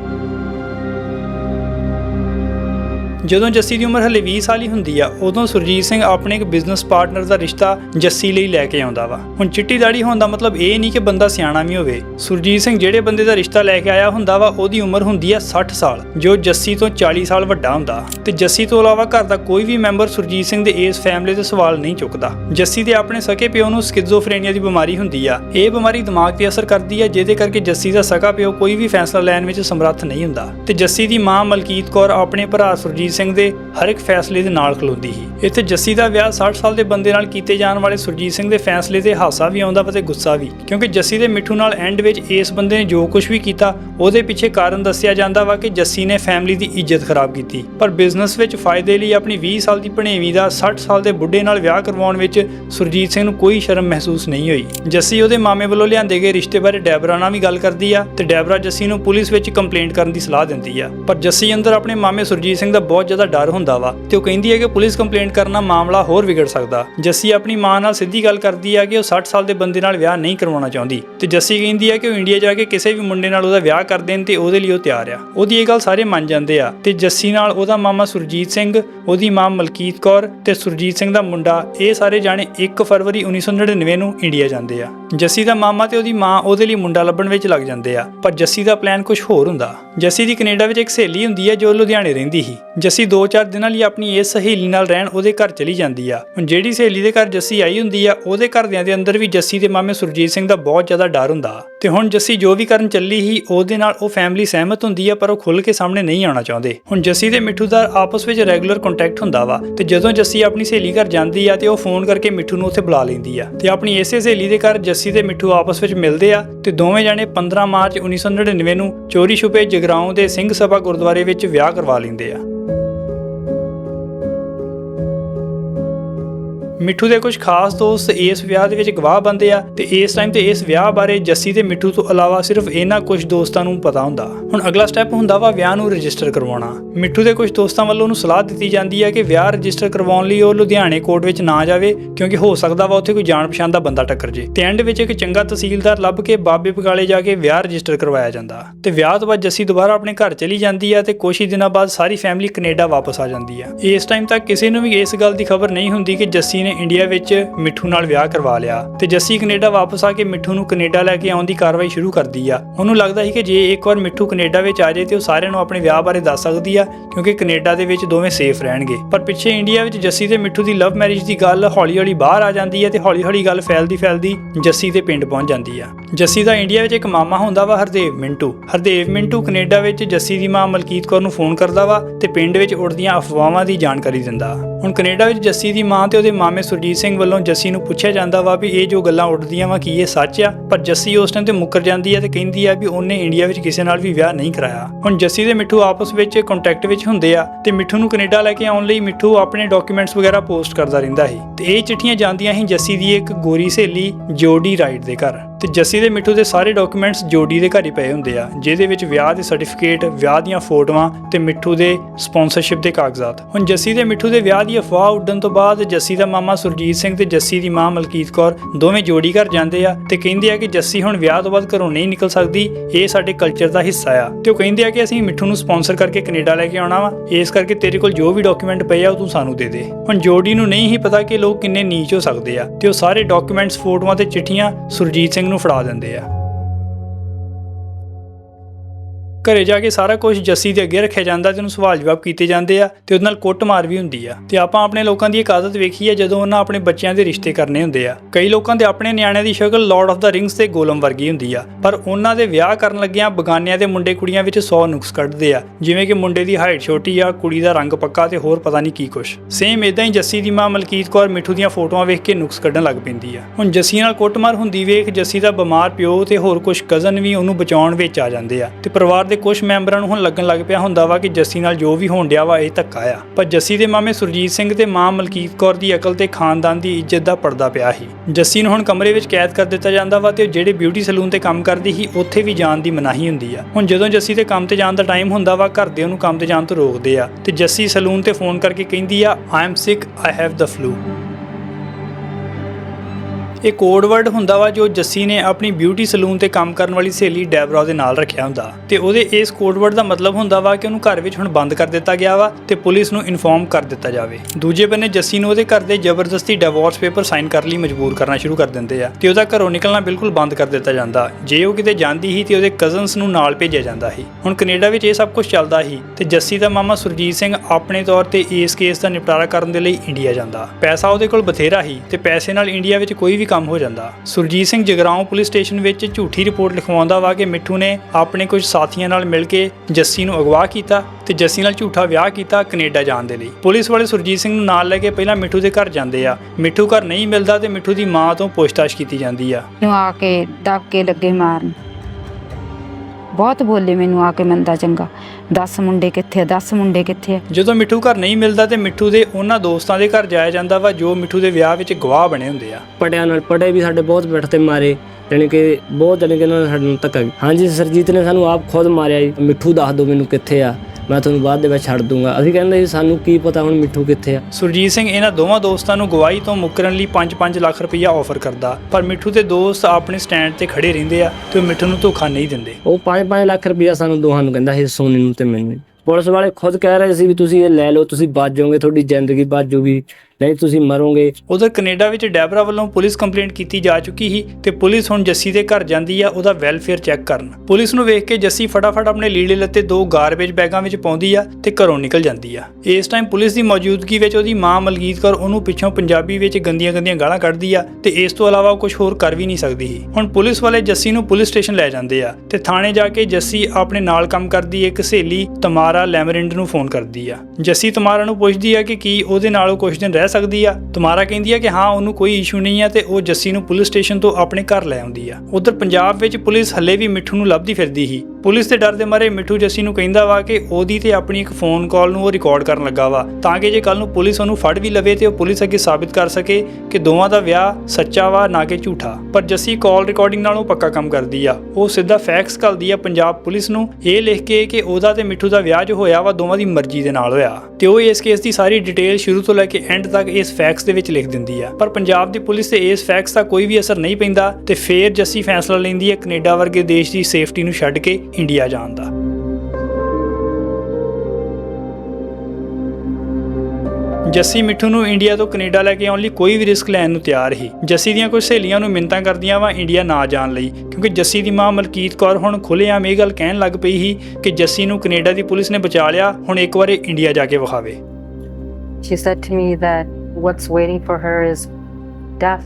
ਜਦੋਂ ਜੱਸੀ ਦੀ ਉਮਰ ਹਲੇ 20 ਸਾਲ ਹੀ ਹੁੰਦੀ ਆ, ਉਦੋਂ ਸੁਰਜੀਤ ਸਿੰਘ ਆਪਣੇ ਇੱਕ ਬਿਜ਼ਨਸ ਪਾਰਟਨਰ ਦਾ ਰਿਸ਼ਤਾ ਜੱਸੀ ਲਈ ਲੈ ਕੇ ਆਉਂਦਾ ਵਾ। ਹੁਣ ਚਿੱਟੀ ਦਾੜੀ ਹੋਣ ਦਾ ਮਤਲਬ ਇਹ ਨਹੀਂ ਕਿ ਬੰਦਾ ਸਿਆਣਾ ਵੀ ਹੋਵੇ। ਸੁਰਜੀਤ ਸਿੰਘ ਜਿਹੜੇ ਬੰਦੇ ਦਾ ਰਿਸ਼ਤਾ ਲੈ ਕੇ ਆਇਆ ਹੁੰਦਾ ਵਾ, ਉਹਦੀ ਉਮਰ ਹੁੰਦੀ ਆ 60 ਸਾਲ, ਜੋ ਜੱਸੀ ਤੋਂ 40 ਸਾਲ ਵੱਡਾ ਹੁੰਦਾ। ਤੇ ਜੱਸੀ ਤੋਂ ਇਲਾਵਾ ਘਰ ਦਾ ਕੋਈ ਵੀ ਮੈਂਬਰ ਸੁਰਜੀਤ ਸਿੰਘ ਦੇ ਇਸ ਫੈਮਿਲੀ ਤੇ ਸਵਾਲ ਨਹੀਂ ਚੁੱਕਦਾ। ਜੱਸੀ ਦੇ ਆਪਣੇ ਸਕੇ ਪਿਓ ਨੂੰ ਸਕਿਜ਼ੋਫਰੇਨੀਆ ਦੀ ਬਿਮਾਰੀ ਹੁੰਦੀ ਆ। ਇਹ ਬਿਮਾਰੀ ਦਿਮਾਗ ਤੇ ਅਸਰ ਕਰਦੀ ਆ, ਜਿਹਦੇ ਕਰਕੇ ਜੱਸੀ ਦਾ ਸਕਾ ਪਿਓ ਕੋਈ ਵੀ ਫੈਸਲਾ ਲੈਣ ਵਿੱਚ ਸਮਰੱਥ ਨਹੀਂ ਹੁੰਦਾ। ਤੇ ਜੱਸੀ ਦੀ ਮਾਂ ਮਲਕੀਤ ਕੌਰ ਆਪਣੇ ਭਰਾ ਸੁਰਜੀਤ ਸਿੰਘ ਦੇ ਹਰ ਇੱਕ ਫੈਸਲੇ ਦੇ ਨਾਲ ਖਲੋਂਦੀ ਸੀ। ਇੱਥੇ ਜੱਸੀ ਦਾ ਵਿਆਹ 60 ਸਾਲ ਦੇ ਬੰਦੇ ਨਾਲ ਕੀਤੇ ਜਾਣ ਵਾਲੇ ਸੁਰਜੀਤ ਸਿੰਘ ਦੇ ਫੈਸਲੇ ਤੇ ਹਾਸਾ ਵੀ ਆਉਂਦਾ ਤੇ ਗੁੱਸਾ ਵੀ, ਕਿਉਂਕਿ ਜੱਸੀ ਦੇ ਮਿੱਠੂ ਨਾਲ ਐਂਡ ਵਿੱਚ ਇਸ ਬੰਦੇ ਨੇ ਜੋ ਕੁਝ ਵੀ ਕੀਤਾ, ਉਹਦੇ ਪਿੱਛੇ ਕਾਰਨ ਦੱਸਿਆ ਜਾਂਦਾ ਵਾ ਕਿ ਜੱਸੀ ਨੇ ਫੈਮਿਲੀ ਦੀ ਇੱਜ਼ਤ ਖਰਾਬ ਕੀਤੀ। ਪਰ ਬਿਜ਼ਨਸ ਵਿੱਚ ਫਾਇਦੇ ਲਈ ਆਪਣੀ 20 ਸਾਲ ਦੀ ਭਣੇਵੀਂ ਦਾ 60 ਸਾਲ ਦੇ ਬੁੱਢੇ ਨਾਲ ਵਿਆਹ ਕਰਵਾਉਣ ਵਿੱਚ ਸੁਰਜੀਤ ਸਿੰਘ ਨੂੰ ਕੋਈ ਸ਼ਰਮ ਮਹਿਸੂਸ ਨਹੀਂ ਹੋਈ। ਜੱਸੀ ਉਹਦੇ ਮਾਮੇ ਵੱਲੋਂ ਲਿਆਂਦੇ ਗਏ ਰਿਸ਼ਤੇ ਬਾਰੇ ਡੈਬਰਾ ਨਾਲ ਵੀ ਗੱਲ ਕਰਦੀ ਆ ਤੇ ਡੈਬਰਾ ਜੱਸੀ ਨੂੰ ਪੁਲਿਸ ਵਿੱਚ ਕੰਪਲੇਂਟ ਕਰਨ ਦੀ ਸਲਾਹ ਦਿੰਦੀ ਆ। ਪਰ ਜੱਸੀ ਅੰਦਰ ਆਪਣੇ ਮਾਮੇ ਸੁਰਜੀਤ ਸਿੰਘ ਦਾ ਬਹੁਤ ਜ਼ਿਆਦਾ ਡਰ ਹੁੰਦਾ ਵਾ ਤੇ ਉਹ ਕਹਿੰਦੀ ਹੈ ਕਿ ਪੁਲਿਸ ਕੰਪਲੇਂਟ ਕਰਨਾ ਮਾਮਲਾ ਹੋਰ ਵਿਗੜ ਸਕਦਾ। ਜੱਸੀ ਆਪਣੀ ਮਾਂ ਨਾਲ ਸਿੱਧੀ ਗੱਲ ਕਰਦੀ ਆ ਕਿ ਉਹ 60 ਸਾਲ ਦੇ ਬੰਦੇ ਨਾਲ ਵਿਆਹ ਨਹੀਂ ਕਰਵਾਉਣਾ ਚਾਹੁੰਦੀ। ਤੇ ਜੱਸੀ ਕਹਿੰਦੀ ਆ ਕਿ ਉਹ ਇੰਡੀਆ ਜਾ ਕੇ ਕਿਸੇ ਵੀ ਮੁੰਡੇ ਨਾਲ ਉਹਦਾ ਵਿਆਹ ਕਰ ਦੇਣ ਤੇ ਉਹਦੇ ਲਈ ਉਹ ਤਿਆਰ ਆ। ਉਹਦੀ ਇਹ ਗੱਲ ਸਾਰੇ ਮੰਨ ਜਾਂਦੇ ਆ। ਤੇ ਜੱਸੀ ਨਾਲ ਉਹਦਾ ਮਾਮਾ ਸੁਰਜੀਤ ਸਿੰਘ, ਉਹਦੀ ਮਾਂ ਮਲਕੀਤ ਕੌਰ ਤੇ ਸੁਰਜੀਤ ਸਿੰਘ ਦਾ ਮੁੰਡਾ, ਇਹ ਸਾਰੇ ਜਾਣੇ 1 ਫਰਵਰੀ 1999 ਨੂੰ ਇੰਡੀਆ ਜਾਂਦੇ ਆ। ਜੱਸੀ ਦਾ ਮਾਮਾ ਤੇ ਉਹਦੀ ਮਾਂ ਉਹਦੇ ਲਈ ਮੁੰਡਾ ਲੱਭਣ ਵਿੱਚ ਲੱਗ ਜਾਂਦੇ ਆ। ਪਰ ਜੱਸੀ ਦਾ ਪਲਾਨ ਕੁਝ ਹੋਰ ਹੁੰਦਾ। ਜੱਸੀ ਦੀ ਕੈਨੇਡਾ ਵਿੱਚ ਇੱਕ ਸਹੇਲੀ ਹੁੰਦੀ ਹੈ ਜੋ ਲੁਧਿਆਣੇ ਰਹਿੰਦੀ ਸੀ। ਜੱਸੀ 2-4 ਦਿਨਾਂ ਲਈ ਆਪਣੀ ਇਸ ਸਹੇਲੀ ਨਾਲ ਰਹਿਣ ਉਹਦੇ ਘਰ ਚਲੀ ਜਾਂਦੀ ਆ। ਹੁਣ ਜਿਹੜੀ ਸਹੇਲੀ ਦੇ ਘਰ ਜੱਸੀ ਆਈ ਹੁੰਦੀ ਆ, ਉਹਦੇ ਘਰਦਿਆਂ ਦੇ ਅੰਦਰ ਵੀ ਜੱਸੀ ਦੇ ਮਾਮੇ ਸੁਰਜੀਤ ਸਿੰਘ ਦਾ ਬਹੁਤ ਜ਼ਿਆਦਾ ਡਰ ਹੁੰਦਾ। ਤੇ ਹੁਣ ਜੱਸੀ ਜੋ ਵੀ ਕਰਨ ਚੱਲੀ ਸੀ, ਉਹਦੇ ਨਾਲ ਉਹ ਫੈਮਿਲੀ ਸਹਿਮਤ ਹੁੰਦੀ ਆ, ਪਰ ਉਹ ਖੁੱਲ ਕੇ ਸਾਹਮਣੇ ਨਹੀਂ ਆਉਣਾ ਚਾਹੁੰਦੇ। ਹੁਣ ਜੱਸੀ ਤੇ ਮਿੱਠੂ ਦਾ ਆਪਸ ਵਿੱਚ ਰੈਗੂਲਰ ਕੰਟੈਕਟ ਹੁੰਦਾ ਵਾ, ਤੇ ਜਦੋਂ ਜੱਸੀ ਆਪਣੀ ਸਹੇਲੀ ਘਰ ਜਾਂਦੀ ਆ, ਤੇ ਉਹ ਫੋਨ ਕਰਕੇ ਮਿੱਠੂ ਨੂੰ ਉੱਥੇ ਬੁਲਾ ਲੈਂਦੀ ਆ। ਤੇ ਆਪਣੀ ਇਸੇ ਸਹੇਲੀ ਦੇ ਘਰ ਜੱਸੀ ਤੇ ਮਿੱਠੂ ਆਪਸ ਵਿੱਚ ਮਿਲਦੇ ਆ, ਤੇ ਦੋਵੇਂ ਜਾਣੇ 15 ਮਾਰਚ 1999 ਨੂੰ ਚੋਰੀ ਛੁਪੇ ਜਗਰਾਉਂ ਦੇ ਸਿੰਘ ਸਭਾ ਗੁਰਦੁਆਰੇ ਵਿੱਚ ਵਿਆਹ ਕਰਵਾ ਲੈਂਦੇ ਆ। ਮਿੱਠੂ ਦੇ ਕੁਝ ਖਾਸ ਦੋਸਤ ਇਸ ਵਿਆਹ ਦੇ ਵਿੱਚ ਗਵਾਹ ਬੰਦੇ ਆ ਤੇ ਇਸ ਟਾਈਮ ਤੇ ਇਸ ਵਿਆਹ ਬਾਰੇ ਜੱਸੀ ਤੇ ਮਿੱਠੂ ਤੋਂ ਇਲਾਵਾ ਸਿਰਫ ਇਹਨਾਂ ਕੁਝ ਦੋਸਤਾਂ ਨੂੰ ਪਤਾ ਹੁੰਦਾ। ਹੁਣ ਅਗਲਾ ਸਟੈਪ ਹੁੰਦਾ ਵਾ ਵਿਆਹ ਨੂੰ ਰਜਿਸਟਰ ਕਰਵਾਉਣਾ। ਮਿੱਠੂ ਦੇ ਕੁਝ ਦੋਸਤਾਂ ਵੱਲੋਂ ਉਹਨੂੰ ਸਲਾਹ ਦਿੱਤੀ ਜਾਂਦੀ ਹੈ ਕਿ ਵਿਆਹ ਰਜਿਸਟਰ ਕਰਵਾਉਣ ਲਈ ਉਹ ਲੁਧਿਆਣੇ ਕੋਰਟ ਵਿੱਚ ਨਾ ਜਾਵੇ, ਕਿਉਂਕਿ ਹੋ ਸਕਦਾ ਵਾ ਉੱਥੇ ਕੋਈ ਜਾਣ ਪਛਾਣ ਦਾ ਬੰਦਾ ਟੱਕਰ ਜੇ। ਤੇ ਐਂਡ ਵਿੱਚ ਇੱਕ ਚੰਗਾ ਤਹਿਸੀਲਦਾਰ ਲੱਭ ਕੇ ਬਾਬੇ ਬਗਾਲੇ ਜਾ ਕੇ ਵਿਆਹ ਰਜਿਸਟਰ ਕਰਵਾਇਆ ਜਾਂਦਾ। ਤੇ ਵਿਆਹ ਤੋਂ ਬਾਅਦ ਜੱਸੀ ਦੁਬਾਰਾ ਆਪਣੇ ਘਰ ਚਲੀ ਜਾਂਦੀ ਆ ਤੇ ਕੁਝ ਹੀ ਦਿਨਾਂ ਬਾਅਦ ਸਾਰੀ ਫੈਮਿਲੀ ਕੈਨੇਡਾ ਵਾਪਸ ਆ ਜਾਂਦੀ ਆ। ਇਸ ਟਾਈਮ ਤੱਕ ਕਿਸੇ ਨੂੰ ਵੀ ਇਸ ਗੱਲ ਦੀ ਖਬਰ ਨਹੀਂ ਹੁੰਦੀ ਕਿ ਜੱਸੀ ਨੇ ਇੰਡੀਆ ਵਿੱਚ ਮਿੱਠੂ ਨਾਲ ਵਿਆਹ ਕਰਵਾ ਲਿਆ ਤੇ ਜੱਸੀ ਕੈਨੇਡਾ ਵਾਪਸ ਆ ਕੇ ਮਿੱਠੂ ਨੂੰ ਕੈਨੇਡਾ ਲੈ ਕੇ ਆਉਣ ਦੀ ਕਾਰਵਾਈ ਸ਼ੁਰੂ ਕਰਦੀ ਆ। ਉਹਨੂੰ ਲੱਗਦਾ ਸੀ ਕਿ ਜੇ ਇੱਕ ਵਾਰ ਮਿੱਠੂ ਕੈਨੇਡਾ ਵਿੱਚ ਆ ਜਾਏ ਤੇ ਉਹ ਸਾਰਿਆਂ ਨੂੰ ਆਪਣੇ ਵਿਆਹ ਬਾਰੇ ਦੱਸ ਸਕਦੀ ਆ, ਕਿਉਂਕਿ ਕੈਨੇਡਾ ਦੇ ਵਿੱਚ ਦੋਵੇਂ ਸੇਫ ਰਹਿਣਗੇ। ਪਰ ਪਿੱਛੇ ਇੰਡੀਆ ਵਿੱਚ ਜੱਸੀ ਤੇ ਮਿੱਠੂ ਦੀ ਲਵ ਮੈਰਿਜ ਦੀ ਗੱਲ ਹੌਲੀ-ਹੌਲੀ ਬਾਹਰ ਆ ਜਾਂਦੀ ਹੈ ਤੇ ਹੌਲੀ-ਹੌਲੀ ਗੱਲ ਫੈਲਦੀ ਫੈਲਦੀ ਜੱਸੀ ਦੇ ਪਿੰਡ ਪਹੁੰਚ ਜਾਂਦੀ ਆ। ਜੱਸੀ ਦਾ ਇੰਡੀਆ ਵਿੱਚ ਇੱਕ ਮਾਮਾ ਹੁੰਦਾ ਵਾ ਹਰਦੇਵ ਮਿੰਟੂ। ਹਰਦੇਵ ਮਿੰਟੂ ਕੈਨੇਡਾ ਵਿੱਚ ਜੱਸੀ ਦੀ ਮਾਂ ਮਲਕੀਤ ਕੌਰ ਨੂੰ ਫੋਨ ਕਰਦਾ ਵਾ ਤੇ ਪਿੰਡ ਵਿੱਚ ਉੜਦੀਆਂ ਅਫਵਾਹਾਂ ਦੀ ਜਾਣਕਾਰੀ ਦਿੰਦਾ। ਹੁਣ ਕੈਨੇਡਾ ਵਿੱਚ ਜੱਸੀ ਦੀ ਮਾਂ ਤੇ ਉਹਦੇ ਮਾਮੇ ਸੁਰਜੀਤ ਸਿੰਘ ਵੱਲੋਂ ਜੱਸੀ ਨੂੰ ਪੁੱਛਿਆ ਜਾਂਦਾ ਵਾ ਵੀ ਇਹ ਜੋ ਗੱਲਾਂ ਉੱਡਦੀਆਂ ਵਾ ਕੀ ਇਹ ਸੱਚ ਆ? ਪਰ ਜੱਸੀ ਉਸ ਟਾਈਮ ਤੇ ਮੁੱਕਰ ਜਾਂਦੀ ਆ ਤੇ ਕਹਿੰਦੀ ਆ ਵੀ ਉਹਨੇ ਇੰਡੀਆ ਵਿੱਚ ਕਿਸੇ ਨਾਲ ਵੀ ਵਿਆਹ ਨਹੀਂ ਕਰਾਇਆ। ਹੁਣ ਜੱਸੀ ਤੇ ਮਿੱਠੂ ਆਪਸ ਵਿੱਚ ਕੰਟੈਕਟ ਵਿੱਚ ਹੁੰਦੇ ਆ ਤੇ ਮਿੱਠੂ ਨੂੰ ਕੈਨੇਡਾ ਲੈ ਕੇ ਆਉਣ ਲਈ ਮਿੱਠੂ ਆਪਣੇ ਡਾਕੂਮੈਂਟਸ ਵਗੈਰਾ ਪੋਸਟ ਕਰਦਾ ਰਹਿੰਦਾ ਸੀ। ਤੇ ਇਹ ਚਿੱਠੀਆਂ ਜਾਂਦੀਆਂ ਸੀ ਜੱਸੀ ਦੀ ਇੱਕ ਗੋਰੀ ਸਹੇਲੀ ਜੋਡੀ ਰਾਈਟ ਦੇ ਘਰ। ਤੇ ਜੱਸੀ ਦੇ ਮਿੱਠੂ ਦੇ ਸਾਰੇ ਡਾਕੂਮੈਂਟਸ ਜੋਡੀ ਦੇ ਘਰ ਹੀ ਪਏ ਹੁੰਦੇ ਆ, ਜਿਹਦੇ ਵਿੱਚ ਵਿਆਹ ਦੇ ਸਰਟੀਫਿਕੇਟ ਵਿਆਹ ਦੀਆਂ ਫੋਟੋਆਂ ਤੇ ਮਿੱਠੂ ਦੇ ਸਪਾਂਸਰਸ਼ਿਪ ਦੇ ਕਾਗਜ਼ਾਤ। ਹੁਣ ਜੱਸੀ ਦੇ ਮਿੱਠੂ ਦੇ ਵਿਆਹ ਦੀ ਅਫਵਾਹ ਉੱਡਣ ਤੋਂ ਬਾਅਦ ਜੱਸੀ ਦਾ ਮਾਮਾ ਸੁਰਜੀਤ ਸਿੰਘ ਤੇ ਜੱਸੀ ਦੀ ਮਾਂ ਮਲਕੀਤ ਕੌਰ ਦੋਵੇਂ ਜੋੜੀ ਘਰ ਜਾਂਦੇ ਆ ਤੇ ਕਹਿੰਦੇ ਆ ਕਿ ਜੱਸੀ ਹੁਣ ਵਿਆਹ ਤੋਂ ਬਾਅਦ ਘਰੋਂ ਨਹੀਂ ਨਿਕਲ ਸਕਦੀ, ਇਹ ਸਾਡੇ ਕਲਚਰ ਦਾ ਹਿੱਸਾ ਆ। ਤੇ ਉਹ ਕਹਿੰਦੇ ਆ ਕਿ ਅਸੀਂ ਮਿੱਠੂ ਨੂੰ ਸਪਾਂਸਰ ਕਰਕੇ ਕੈਨੇਡਾ ਲੈ ਕੇ ਆਉਣਾ ਵਾ, ਇਸ ਕਰਕੇ ਤੇਰੇ ਕੋਲ ਜੋ ਵੀ ਡਾਕੂਮੈਂਟ ਪਏ ਆ ਉਹ ਤੂੰ ਸਾਨੂੰ ਦੇ ਦੇ। ਹੁਣ ਜੋੜੀ ਨੂੰ ਨਹੀਂ ਹੀ ਪਤਾ ਕਿ ਲੋਕ ਕਿੰਨੇ ਨੀਚ ਹੋ ਸਕਦੇ ਆ, ਤੇ ਉਹ ਸਾਰੇ ਡਾਕੂਮੈਂਟਸ ਫੋਟੋਆਂ ਤੇ ਚਿੱਠੀਆਂ ਸੁਰਜੀਤ ਸਿੰਘ ਨੂੰ ਫੜਾ ਦਿੰਦੇ ਆ। ਘਰੇ ਜਾ ਕੇ ਸਾਰਾ ਕੁਝ ਜੱਸੀ ਦੇ ਅੱਗੇ ਰੱਖਿਆ ਜਾਂਦਾ ਤੇ ਉਹਨੂੰ ਸਵਾਲ ਜਵਾਬ ਕੀਤੇ ਜਾਂਦੇ ਆ ਤੇ ਉਹਦੇ ਨਾਲ ਕੁੱਟਮਾਰ ਵੀ ਹੁੰਦੀ ਆ। ਤੇ ਆਪਾਂ ਆਪਣੇ ਲੋਕਾਂ ਦੀ ਇੱਕ ਆਦਤ ਵੇਖੀ ਆ ਜਦੋਂ ਉਹਨਾਂ ਆਪਣੇ ਬੱਚਿਆਂ ਦੇ ਰਿਸ਼ਤੇ ਕਰਨੇ ਹੁੰਦੇ ਆ। ਕਈ ਲੋਕਾਂ ਦੇ ਆਪਣੇ ਨਿਆਣਿਆਂ ਦੀ ਸ਼ਕਲ ਲਾਰਡ ਆਫ ਦਾ ਰਿੰਗਸ ਤੇ ਗੋਲਮ ਵਰਗੀ ਹੁੰਦੀ ਆ। ਪਰ ਉਹਨਾਂ ਦੇ ਵਿਆਹ ਕਰਨ ਲੱਗਿਆਂ ਬਗਾਨਿਆਂ ਦੇ ਮੁੰਡੇ ਕੁੜੀਆਂ ਵਿੱਚ 100 ਨੁਕਸ ਕੱਢਦੇ ਆ। ਜਿਵੇਂ ਕਿ ਮੁੰਡੇ ਦੀ ਹਾਈਟ ਛੋਟੀ ਆ, ਕੁੜੀ ਦਾ ਰੰਗ ਪੱਕਾ ਤੇ ਹੋਰ ਪਤਾ ਨਹੀਂ ਕੀ ਕੁਛ। ਸੇਮ ਇਦਾਂ ਹੀ ਜੱਸੀ ਦੀ ਮਾਂ ਮਲਕੀਤ ਕੌਰ ਮਿੱਠੂ ਦੀਆਂ ਫੋਟੋਆਂ ਵੇਖ ਕੇ ਨੁਕਸ ਕੱਢਣ ਲੱਗ ਪੈਂਦੀ ਆ। ਹੁਣ ਜੱਸੀ ਨਾਲ ਕੁੱਟਮਾਰ ਹੁੰਦੀ ਵੇਖ ਜੱਸੀ ਦਾ ਬਿਮਾਰ ਪਿਓ ਤੇ ਹੋਰ ਕੁਝ ਕਜ਼ਨ ਵੀ ਉਹਨੂੰ ਬਚਾਉਣ ਵਿੱਚ ਆ ਜਾਂਦੇ ਆ। ਤੇ ਪਰਿਵਾਰ ਦੇ ਕੁਝ ਮੈਂਬਰਾਂ ਨੂੰ ਹੁਣ ਲੱਗਣ ਲੱਗ ਪਿਆ ਹੁੰਦਾ ਵਾ ਕਿ ਜੱਸੀ ਨਾਲ ਜੋ ਵੀ ਹੋਣ ਡਿਆ ਵਾ ਇਹ ਧੱਕਾ ਆ। ਪਰ ਜੱਸੀ ਦੇ ਮਾਮੇ ਸੁਰਜੀਤ ਸਿੰਘ ਤੇ ਮਾਂ ਮਲਕੀਤ ਕੌਰ ਦੀ ਅਕਲ ਤੇ ਖਾਨਦਾਨ ਦੀ ਇੱਜ਼ਤ ਦਾ ਪਰਦਾ ਪਿਆ ਸੀ। ਜੱਸੀ ਨੂੰ ਹੁਣ ਕਮਰੇ ਵਿੱਚ ਕੈਦ ਕਰ ਦਿੱਤਾ ਜਾਂਦਾ ਵਾ ਤੇ ਉਹ ਜਿਹੜੇ ਬਿਊਟੀ ਸਲੂਨ ਤੇ ਕੰਮ ਕਰਦੀ ਸੀ, ਉੱਥੇ ਵੀ ਜਾਣ ਦੀ ਮਨਾਹੀ ਹੁੰਦੀ ਆ। ਹੁਣ ਜਦੋਂ ਜੱਸੀ ਤੇ ਕੰਮ ਤੇ ਜਾਣ ਦਾ ਟਾਈਮ ਹੁੰਦਾ ਵਾ, ਘਰ ਦੇ ਉਹਨੂੰ ਕੰਮ ਤੇ ਜਾਣ ਤੋਂ ਰੋਕਦੇ ਆ। ਤੇ ਜੱਸੀ ਸਲੂਨ ਤੇ ਫੋਨ ਕਰਕੇ ਕਹਿੰਦੀ ਆ I am sick I have the flu ਇਹ ਕੋਡ ਵਰਡ ਹੁੰਦਾ ਵਾ ਜੋ ਜੱਸੀ ਨੇ ਆਪਣੀ ਬਿਊਟੀ ਸਲੂਨ ਤੇ ਕੰਮ ਕਰਨ ਵਾਲੀ ਸਹੇਲੀ ਡੈਬਰਾ ਦੇ ਨਾਲ ਰੱਖਿਆ ਹੁੰਦਾ। ਤੇ ਉਹਦੇ ਇਸ ਕੋਡ ਵਰਡ ਦਾ ਮਤਲਬ ਹੁੰਦਾ ਵਾ ਕਿ ਉਹਨੂੰ ਘਰ ਵਿੱਚ ਹੁਣ ਬੰਦ ਕਰ ਦਿੱਤਾ ਗਿਆ ਵਾ ਤੇ ਪੁਲਿਸ ਨੂੰ ਇਨਫੋਰਮ ਕਰ ਦਿੱਤਾ ਜਾਵੇ। ਦੂਜੇ ਬੰਨੇ ਜੱਸੀ ਨੂੰ ਉਹਦੇ ਘਰ ਦੇ ਜ਼ਬਰਦਸਤੀ ਡਿਵੋਰਸ ਪੇਪਰ ਸਾਈਨ ਕਰਨ ਲਈ ਮਜਬੂਰ ਕਰਨਾ ਸ਼ੁਰੂ ਕਰ ਦਿੰਦੇ ਆ ਤੇ ਉਹਦਾ ਘਰੋਂ ਨਿਕਲਣਾ ਬਿਲਕੁਲ ਬੰਦ ਕਰ ਦਿੱਤਾ ਜਾਂਦਾ। ਜੇ ਉਹ ਕਿਤੇ ਜਾਂਦੀ ਹੀ ਤੇ ਉਹਦੇ ਕਜ਼ਨਸ ਨੂੰ ਨਾਲ ਭੇਜਿਆ ਜਾਂਦਾ ਸੀ। ਹੁਣ ਕੈਨੇਡਾ ਵਿੱਚ ਇਹ ਸਭ ਕੁਝ ਚੱਲਦਾ ਸੀ ਤੇ ਜੱਸੀ ਦਾ ਮਾਮਾ ਸੁਰਜੀਤ ਸਿੰਘ ਆਪਣੇ ਤੌਰ ਤੇ ਇਸ ਕੇਸ ਦਾ ਨਿਪਟਾਰਾ ਕਰਨ ਦੇ ਲਈ ਇੰਡੀਆ ਜਾਂਦਾ। ਪੈਸਾ ਉਹਦੇ ਕੋਲ ਬਥੇਰਾ ਸੀ ਤੇ ਪੈਸੇ ਨਾਲ ਇੰਡੀਆ ਵਿੱਚ ਕੋਈ ਵੀ ਕੰਮ ਹੋ ਜਾਂਦਾ। ਸੁਰਜੀਤ ਸਿੰਘ ਜਗਰਾਉਂ ਪੁਲਿਸ ਸਟੇਸ਼ਨ ਵਿੱਚ ਝੂਠੀ ਰਿਪੋਰਟ ਲਿਖਵਾਉਂਦਾ ਵਾ ਕਿ ਮਿੱਠੂ ਨੇ ਆਪਣੇ ਕੁਝ ਸਾਥੀਆਂ ਨਾਲ ਮਿਲ ਕੇ ਜੱਸੀ ਨੂੰ ਅਗਵਾ ਕੀਤਾ ਤੇ ਜੱਸੀ ਨਾਲ ਝੂਠਾ ਵਿਆਹ ਕੀਤਾ ਕੈਨੇਡਾ ਜਾਣ ਦੇ ਲਈ। ਪੁਲਿਸ ਵਾਲੇ ਸੁਰਜੀਤ ਸਿੰਘ ਨੂੰ ਨਾਲ ਲੈ ਕੇ ਪਹਿਲਾਂ ਮਿੱਠੂ ਦੇ ਘਰ ਜਾਂਦੇ ਆ। ਮਿੱਠੂ ਘਰ ਨਹੀਂ ਮਿਲਦਾ ਤੇ ਮਿੱਠੂ ਦੀ ਮਾਂ ਤੋਂ ਪੁੱਛਤਾਛ ਕੀਤੀ ਜਾਂਦੀ ਆ। ਨੂੰ ਆ ਕੇ ਦਬਕੇ ਲੱਗੇ ਮਾਰਨ। ਬਹੁਤ ਬੋਲੇ ਮੈਨੂੰ ਆ ਕੇ ਮੰਦਾ ਚੰਗਾ। 10 ਮੁੰਡੇ ਕਿੱਥੇ ਆ 10 ਮੁੰਡੇ ਕਿੱਥੇ ਆ? ਜਦੋਂ ਮਿੱਠੂ ਘਰ ਨਹੀਂ ਮਿਲਦਾ ਤੇ ਮਿੱਠੂ ਦੇ ਉਹਨਾਂ ਦੋਸਤਾਂ ਦੇ ਘਰ ਜਾਇਆ ਜਾਂਦਾ ਵਾ ਜੋ ਮਿੱਠੂ ਦੇ ਵਿਆਹ ਵਿੱਚ ਗਵਾਹ ਬਣੇ ਹੁੰਦੇ ਆ। ਪਟਿਆਂ ਨਾਲ ਪਟੇ ਵੀ ਸਾਡੇ ਬਹੁਤ ਪਿੱਠ ਤੇ ਮਾਰੇ ਜਾਣੀ ਕਿ ਬਹੁਤ ਜਾਣੀ ਕਿ ਉਹਨਾਂ ਨੇ ਸਾਡੇ ਨੂੰ ਧੱਕਾ ਵੀ ਹਾਂਜੀ ਸਰਜੀਤ ਨੇ ਸਾਨੂੰ ਆਪ ਖੁਦ ਮਾਰਿਆ ਜੀ। ਮਿੱਠੂ ਦੱਸ ਦਿਓ ਮੈਨੂੰ ਕਿੱਥੇ ਆ। ਮੈਂ ਤੁਹਾਨੂੰ ਬਾਅਦ ਦੇ ਵਿੱਚ ਛੱਡ ਦੂੰਗਾ। ਅਸੀਂ ਕਹਿੰਦੇ ਸੀ ਸਾਨੂੰ ਕੀ ਪਤਾ ਹੁਣ ਮਿੱਠੂ ਕਿੱਥੇ ਆ। ਸੁਰਜੀਤ ਸਿੰਘ ਇਹਨਾਂ ਦੋਵਾਂ ਦੋਸਤਾਂ ਨੂੰ ਗਵਾਹੀ ਤੋਂ ਮੁੱਕਰਨ ਲਈ 5-5 ਲੱਖ ਰੁਪਈਆ ਆਫਰ ਕਰਦਾ। ਪਰ ਮਿੱਠੂ ਦੇ ਦੋਸਤ ਆਪਣੇ ਸਟੈਂਡ ਤੇ ਖੜੇ ਰਹਿੰਦੇ ਆ ਤੇ ਉਹ ਮਿੱਠੂ ਨੂੰ ਧੋਖਾ ਨਹੀਂ ਦਿੰਦੇ। ਉਹ 5-5 ਲੱਖ ਰੁਪਇਆ ਸਾਨੂੰ ਦੋਹਾਂ ਨੂੰ ਕਹਿੰਦਾ ਸੀ ਸੋਨੀ ਨੂੰ ਤੇ ਮੈਨੂੰ। ਪੁਲਿਸ ਵਾਲੇ ਖੁਦ ਕਹਿ ਰਹੇ ਸੀ ਵੀ ਤੁਸੀਂ ਇਹ ਲੈ ਲਓ ਤੁਸੀਂ ਬਚ ਜਾਓਗੇ ਤੁਹਾਡੀ ਜ਼ਿੰਦਗੀ ਬਚ ਜੂਗੀ ਨਹੀਂ, ਤੁਸੀਂ ਮਰੋਗੇ। ਉਧਰ ਕੈਨੇਡਾ ਵਿੱਚ ਡੈਬਰਾ ਵੱਲੋਂ ਪੁਲਿਸ ਕੰਪਲੇਂਟ ਕੀਤੀ ਜਾ ਚੁੱਕੀ ਸੀ ਤੇ ਪੁਲਿਸ ਹੁਣ ਜੱਸੀ ਦੇ ਘਰ ਜਾਂਦੀ ਆ, ਉਹਦਾ ਵੈਲਫੇਅਰ ਚੈੱਕ ਕਰਨ। ਪੁਲਿਸ ਨੂੰ ਵੇਖ ਕੇ ਜੱਸੀ ਫਟਾਫਟ ਆਪਣੇ ਲੀੜੇ ਲੱਤੇ ਦੋ ਗਾਰਬੇਜ ਬੈਗਾਂ ਵਿੱਚ ਪਾਉਂਦੀ ਆ ਤੇ ਘਰੋਂ ਨਿਕਲ ਜਾਂਦੀ ਆ। ਇਸ ਟਾਈਮ ਪੁਲਿਸ ਦੀ ਮੌਜੂਦਗੀ ਵਿੱਚ ਉਹਦੀ ਮਾਂ ਮਲਕੀਤ ਕੌਰ ਉਹਨੂੰ ਪਿੱਛੋਂ ਪੰਜਾਬੀ ਵਿੱਚ ਗੰਦੀਆਂ-ਗੰਦੀਆਂ ਗਾਲਾਂ ਕੱਢਦੀ ਆ ਤੇ ਇਸ ਤੋਂ ਇਲਾਵਾ ਉਹ ਕੁਝ ਹੋਰ ਕਰ ਵੀ ਨਹੀਂ ਸਕਦੀ ਸੀ। ਹੁਣ ਪੁਲਿਸ ਵਾਲੇ ਜੱਸੀ ਨੂੰ ਪੁਲਿਸ ਸਟੇਸ਼ਨ ਲੈ ਜਾਂਦੇ ਆ ਤੇ ਥਾਣੇ ਜਾ ਕੇ ਜੱਸੀ ਆਪਣੇ ਨਾਲ ਕੰਮ ਕਰਦੀ ਇੱਕ ਸਹੇਲੀ ਤਮਾਰਾ ਲੈਮਰਿੰਡ ਨੂੰ ਫੋਨ ਕਰਦੀ ਆ। ਜੱਸੀ ਤਮਾਰਾ ਨੂੰ ਪੁੱਛਦੀ ਆ ਕਿ ਕੀ ਉਹਦੇ ਨਾਲ ਉਹ ਕੁਝ ਦਿਨ ਰਹਿ ਸਕਦੀ ਆ। ਤੁਮਾਰਾ ਕਹਿੰਦੀ ਆ ਕਿ ਹਾਂ, ਉਹਨੂੰ ਕੋਈ ਇਸ਼ੂ ਨਹੀਂ ਆ ਤੇ ਉਹ ਜੱਸੀ ਨੂੰ ਪੁਲਿਸ ਸਟੇਸ਼ਨ ਤੋਂ ਆਪਣੇ ਘਰ ਲੈ ਆਉਂਦੀ ਆ। ਉਧਰ ਪੰਜਾਬ ਵਿੱਚ ਪੁਲਿਸ ਹੱਲੇ ਵੀ ਮਿੱਠੂ ਨੂੰ ਲੱਭਦੀ ਫਿਰਦੀ ਸੀ। ਪੁਲਿਸ ਦੇ ਡਰ ਦੇ ਮਾਰੇ ਮਿੱਠੂ ਜੱਸੀ ਨੂੰ ਕਹਿੰਦਾ ਵਾ ਕਿ ਉਹਦੀ ਤੇ ਆਪਣੀ ਇੱਕ ਫੋਨ ਕਾਲ ਨੂੰ ਉਹ ਰਿਕਾਰਡ ਕਰਨ ਲੱਗਾ ਵਾ। ਤਾਂ ਕਿ ਜੇ ਕੱਲ ਨੂੰ ਪੁਲਿਸ ਉਹਨੂੰ ਫੜ ਵੀ ਲਵੇ ਤੇ ਉਹ ਪੁਲਿਸ ਅੱਗੇ ਸਾਬਿਤ ਕਰ ਸਕੇ ਕਿ ਦੋਵਾਂ ਦਾ ਵਿਆਹ ਸੱਚਾ ਵਾ ਨਾ ਕਿ ਝੂਠਾ। ਪਰ ਜੱਸੀ ਕਾਲ ਰਿਕਾਰਡਿੰਗ ਨਾਲੋਂ ਪੱਕਾ ਕੰਮ ਕਰਦੀ ਆ। ਉਹ ਸਿੱਧਾ ਫੈਕਸ ਘੱਲਦੀ ਆ ਪੰਜਾਬ ਪੁਲਿਸ ਨੂੰ ਇਹ ਲਿਖ ਕੇ ਕਿ ਉਹਦਾ ਤੇ ਮਿੱਠੂ ਦਾ ਵਿਆਹ ਜੋ ਹੋਇਆ ਵਾ ਦੋਵਾਂ ਦੀ ਮਰਜ਼ੀ ਦੇ ਨਾਲ ਹੋਇਆ। ਤੇ ਉਹ ਇਸ ਕੇਸ ਦੀ ਸਾਰੀ ਡਿਟੇਲ ਸ਼ੁਰੂ ਤੋਂ ਲੈ ਕੇ ਐਂਡ ਤੱਕ ਇਸ ਫੈਕਸ ਦੇ ਵਿੱਚ ਲਿਖ ਦਿੰਦੀ ਆ। ਪਰ ਪੰਜਾਬ ਦੀ ਪੁਲਿਸ ਤੇ ਇਸ ਫੈਕਸ ਦਾ ਕੋਈ ਵੀ ਅਸਰ ਨਹੀਂ ਪੈਂਦਾ ਤੇ ਫੇਰ ਜੱਸੀ ਫੈਸਲਾ ਲੈਂਦੀ ਹੈ ਕੈਨੇਡਾ ਵਰਗੇ ਦੇਸ਼ ਦੀ ਸੇਫਟੀ ਨੂੰ ਛੱਡ ਕੇ ਇੰਡੀਆ ਜਾਣ ਦਾ। ਜੱਸੀ ਮਿੱਠੂ ਨੂੰ ਇੰਡੀਆ ਤੋਂ ਕੈਨੇਡਾ ਲੈ ਕੇ ਆਉਣ ਲਈ ਕੋਈ ਵੀ ਰਿਸਕ ਲੈਣ ਨੂੰ ਤਿਆਰ ਸੀ। ਜੱਸੀ ਦੀਆਂ ਕੁਝ ਸਹੇਲੀਆਂ ਨੂੰ ਮਿੰਤਾਂ ਕਰਦੀਆਂ ਵਾ ਇੰਡੀਆ ਨਾ ਜਾਣ ਲਈ, ਕਿਉਂਕਿ ਜੱਸੀ ਦੀ ਮਾਂ ਮਲਕੀਤ ਕੌਰ ਹੁਣ ਖੁੱਲ੍ਹੇਆਮ ਇਹ ਗੱਲ ਕਹਿਣ ਲੱਗ ਪਈ ਸੀ ਕਿ ਜੱਸੀ ਨੂੰ ਕੈਨੇਡਾ ਦੀ ਪੁਲਿਸ ਨੇ ਬਚਾ ਲਿਆ, ਹੁਣ ਇੱਕ ਵਾਰ ਇੰਡੀਆ ਜਾ ਕੇ ਵਿਖਾਵੇ। She said to me that what's waiting for her is death.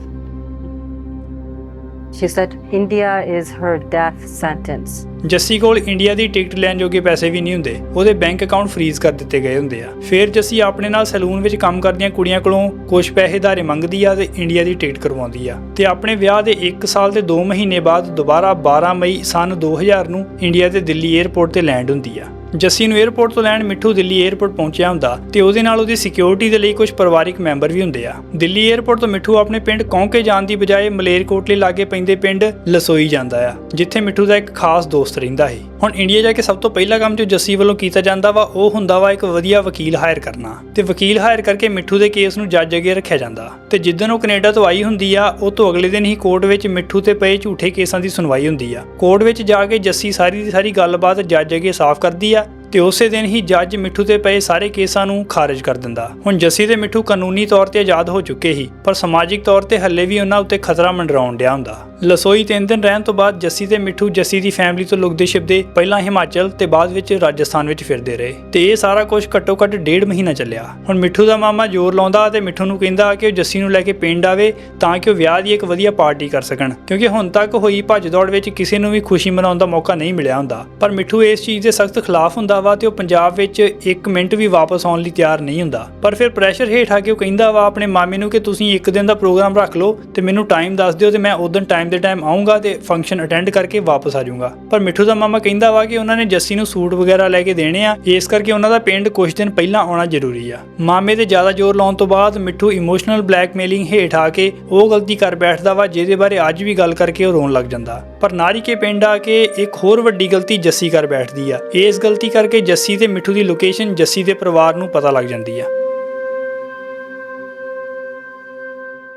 She said, India is her death sentence. ਜੱਸੀ ਕੋਲ ਇੰਡੀਆ ਦੀ ਟਿਕਟ ਲੈਣ ਜੋਗੇ ਪੈਸੇ ਵੀ ਨਹੀਂ ਹੁੰਦੇ ਉਹਦੇ ਬੈਂਕ ਅਕਾਊਂਟ ਫ੍ਰੀਜ਼ ਕਰ ਦਿੱਤੇ ਗਏ ਹੁੰਦੇ ਆ ਫਿਰ ਜੱਸੀ ਆਪਣੇ ਨਾਲ ਸੈਲੂਨ ਵਿੱਚ ਕੰਮ ਕਰਦੀਆਂ ਕੁੜੀਆਂ ਕੋਲੋਂ ਕੁਝ ਪੈਸੇ ਧਾਰੇ ਮੰਗਦੀ ਆ ਤੇ ਇੰਡੀਆ ਦੀ ਟਿਕਟ ਕਰਵਾਉਂਦੀ ਆ ਤੇ ਆਪਣੇ ਵਿਆਹ ਦੇ 1 ਸਾਲ ਤੇ 2 ਮਹੀਨੇ ਬਾਅਦ ਦੁਬਾਰਾ 12 ਮਈ ਸਨ 2000 ਨੂੰ ਇੰਡੀਆ ਦੇ ਦਿੱਲੀ 에ਅਰਪੋਰਟ ਤੇ ਲੈਂਡ ਹੁੰਦੀ ਆ ਜੱਸੀ ਨੂੰ 에어ਪੋਰਟ ਤੋਂ ਲੈਣ ਮਿੱਠੂ ਦਿੱਲੀ 에어ਪੋਰਟ ਪਹੁੰਚਿਆ ਹੁੰਦਾ ਤੇ ਉਹਦੇ ਨਾਲ ਉਹਦੀ ਸਿਕਿਉਰਿਟੀ ਦੇ ਲਈ ਕੁਝ ਪਰਿਵਾਰਿਕ ਮੈਂਬਰ ਵੀ ਹੁੰਦੇ ਆ। ਦਿੱਲੀ 에어ਪੋਰਟ ਤੋਂ ਮਿੱਠੂ ਆਪਣੇ ਪਿੰਡ ਕੌਂਕੇ ਜਾਣ ਦੀ ਬਜਾਏ ਮਲੇਰਕੋਟਲੇ ਲਾਗੇ ਪੈਂਦੇ ਪਿੰਡ ਲਸੋਈ ਜਾਂਦਾ ਆ, ਜਿੱਥੇ ਮਿੱਠੂ ਦਾ ਇੱਕ ਖਾਸ ਦੋਸਤ ਰਹਿੰਦਾ ਸੀ। ਹੁਣ ਇੰਡੀਆ ਜਾ ਕੇ ਸਭ ਤੋਂ ਪਹਿਲਾ ਕੰਮ ਜੋ ਜੱਸੀ ਵੱਲੋਂ ਕੀਤਾ ਜਾਂਦਾ ਵਾ, ਉਹ ਹੁੰਦਾ ਵਾ ਇੱਕ ਵਧੀਆ ਵਕੀਲ ਹਾਇਰ ਕਰਨਾ। ਤੇ ਵਕੀਲ ਹਾਇਰ ਕਰਕੇ ਮਿੱਠੂ ਦੇ ਕੇਸ ਨੂੰ ਜੱਜ ਅੱਗੇ ਰੱਖਿਆ ਜਾਂਦਾ। ਤੇ ਜਿੱਦਨ ਉਹ ਕੈਨੇਡਾ ਤੋਂ ਆਈ ਹੁੰਦੀ ਆ, ਉਹ ਤੋਂ ਅਗਲੇ ਦਿਨ ਹੀ ਕੋਰਟ ਵਿੱਚ ਮਿੱਠੂ ਤੇ ਪਏ ਝੂਠੇ ਕੇਸਾਂ ਦੀ ਸੁਣਵਾਈ ਹੁੰਦੀ ਆ। ਕੋਰਟ ਵਿੱਚ ਜਾ ਕੇ ਜੱਸੀ ਸਾਰੀ ਦੀ ਸਾਰੀ ਗੱਲਬਾਤ ਜੱਜ ਅੱਗੇ ਸਾਫ਼ ਕਰਦੀ ਆ ਤੇ ਉਸੇ ਦਿਨ ਹੀ ਜੱਜ ਮਿੱਠੂ ਤੇ ਪਏ ਸਾਰੇ ਕੇਸਾਂ ਨੂੰ ਖਾਰਜ ਕਰ ਦਿੰਦਾ। ਹੁਣ ਜੱਸੀ ਤੇ ਮਿੱਠੂ ਕਾਨੂੰਨੀ ਤੌਰ ਤੇ ਆਜ਼ਾਦ ਹੋ ਚੁੱਕੇ ਸੀ ਪਰ ਸਮਾਜਿਕ ਤੌਰ ਤੇ ਹੱਲੇ ਵੀ ਉਹਨਾਂ ਉੱਤੇ ਖਤਰਾ ਮੰਡਰਾਉਣ ਡਿਆ ਹੁੰਦਾ। ਲਸੋਈ ਤਿੰਨ ਦਿਨ ਰਹਿਣ ਤੋਂ ਬਾਅਦ ਜੱਸੀ ਤੇ ਮਿੱਠੂ ਜੱਸੀ ਦੀ ਫੈਮਿਲੀ ਤੋਂ ਲੁਕਦੇ ਛਿਪਦੇ ਪਹਿਲਾਂ ਹਿਮਾਚਲ ਤੇ ਬਾਅਦ ਵਿੱਚ ਰਾਜਸਥਾਨ ਵਿੱਚ ਫਿਰਦੇ ਰਹੇ ਤੇ ਇਹ ਸਾਰਾ ਕੁਝ ਘੱਟੋ ਘੱਟ ਡੇਢ ਮਹੀਨਾ ਚੱਲਿਆ। ਹੁਣ ਮਿੱਠੂ ਦਾ ਮਾਮਾ ਜ਼ੋਰ ਲਾਉਂਦਾ ਤੇ ਮਿੱਠੂ ਨੂੰ ਕਹਿੰਦਾ ਕਿ ਉਹ ਜੱਸੀ ਨੂੰ ਲੈ ਕੇ ਪਿੰਡ ਆਵੇ ਤਾਂ ਕਿ ਉਹ ਵਿਆਹ ਦੀ ਇੱਕ ਵਧੀਆ ਪਾਰਟੀ ਕਰ ਸਕਣ, ਕਿਉਂਕਿ ਹੁਣ ਤੱਕ ਹੋਈ ਭੱਜ ਦੌੜ ਵਿੱਚ ਕਿਸੇ ਨੂੰ ਵੀ ਖੁਸ਼ੀ ਮਨਾਉਣ ਦਾ ਮੌਕਾ ਨਹੀਂ ਮਿਲਿਆ ਹੁੰਦਾ। ਪਰ ਮਿੱਠੂ ਇਸ ਚੀਜ਼ ਦੇ ਸਖਤ ਖਿਲਾਫ ਹੁੰਦਾ ਵਾ ਤੇ ਉਹ ਪੰਜਾਬ ਵਿੱਚ ਇੱਕ ਮਿੰਟ ਵੀ ਵਾਪਸ ਆਉਣ ਲਈ ਤਿਆਰ ਨਹੀਂ ਹੁੰਦਾ। ਪਰ ਫਿਰ ਪ੍ਰੈਸ਼ਰ ਹੇਠ ਆ ਕੇ ਉਹ ਕਹਿੰਦਾ ਵਾ ਆਪਣੇ ਮਾਮੇ ਨੂੰ ਕਿ ਤੁਸੀਂ ਇੱਕ ਦਿਨ ਦਾ ਪ੍ਰੋਗਰਾਮ ਰੱਖ ਲਓ ਤੇ ਮੈਨੂੰ ਟਾਈਮ ਦੱਸ ਦਿਓ ਤੇ ਮੈਂ ਉਦੋਂ ਟਾਈਮ ਦੇ ਟਾਈਮ ਆਉਂਗਾ ਤੇ ਫੰਕਸ਼ਨ ਅਟੈਂਡ ਕਰਕੇ ਵਾਪਸ ਆ ਜਾਊਂਗਾ। ਪਰ ਮਿੱਠੂ ਦਾ ਮਾਮਾ ਕਹਿੰਦਾ ਵਾ ਕਿ ਉਹਨਾਂ ਨੇ ਜੱਸੀ ਨੂੰ ਸੂਟ ਵਗੈਰਾ ਲੈ ਕੇ ਦੇਣੇ ਆ, ਇਸ ਕਰਕੇ ਉਹਨਾਂ ਦਾ ਪਿੰਡ ਕੁਝ ਦਿਨ ਪਹਿਲਾਂ ਆਉਣਾ ਜ਼ਰੂਰੀ ਆ। ਮਾਮੇ ਤੇ ਜ਼ਿਆਦਾ ਜ਼ੋਰ ਲਾਉਣ ਤੋਂ ਬਾਅਦ ਮਿੱਠੂ ਇਮੋਸ਼ਨਲ ਬਲੈਕਮੇਲਿੰਗ ਹੇਠ ਆ ਕੇ ਉਹ ਗਲਤੀ ਕਰ ਬੈਠਦਾ ਵਾ, ਜਿਹਦੇ ਬਾਰੇ ਅੱਜ ਵੀ ਗੱਲ ਕਰਕੇ ਉਹ ਰੋਣ ਲੱਗ ਜਾਂਦਾ। ਪਰ ਨਾਰੀ ਕੇ ਪਿੰਡ ਆ ਕੇ ਇੱਕ ਹੋਰ ਵੱਡੀ ਗਲਤੀ ਜੱਸੀ ਕਰ ਬੈਠਦੀ ਆ। ਇਸ ਗਲਤੀ ਕਰਕੇ ਜੱਸੀ ਤੇ ਮਿੱਠੂ ਦੀ ਲੋਕੇਸ਼ਨ ਜੱਸੀ ਦੇ ਪਰਿਵਾਰ ਨੂੰ ਪਤਾ ਲੱਗ ਜਾਂਦੀ ਆ।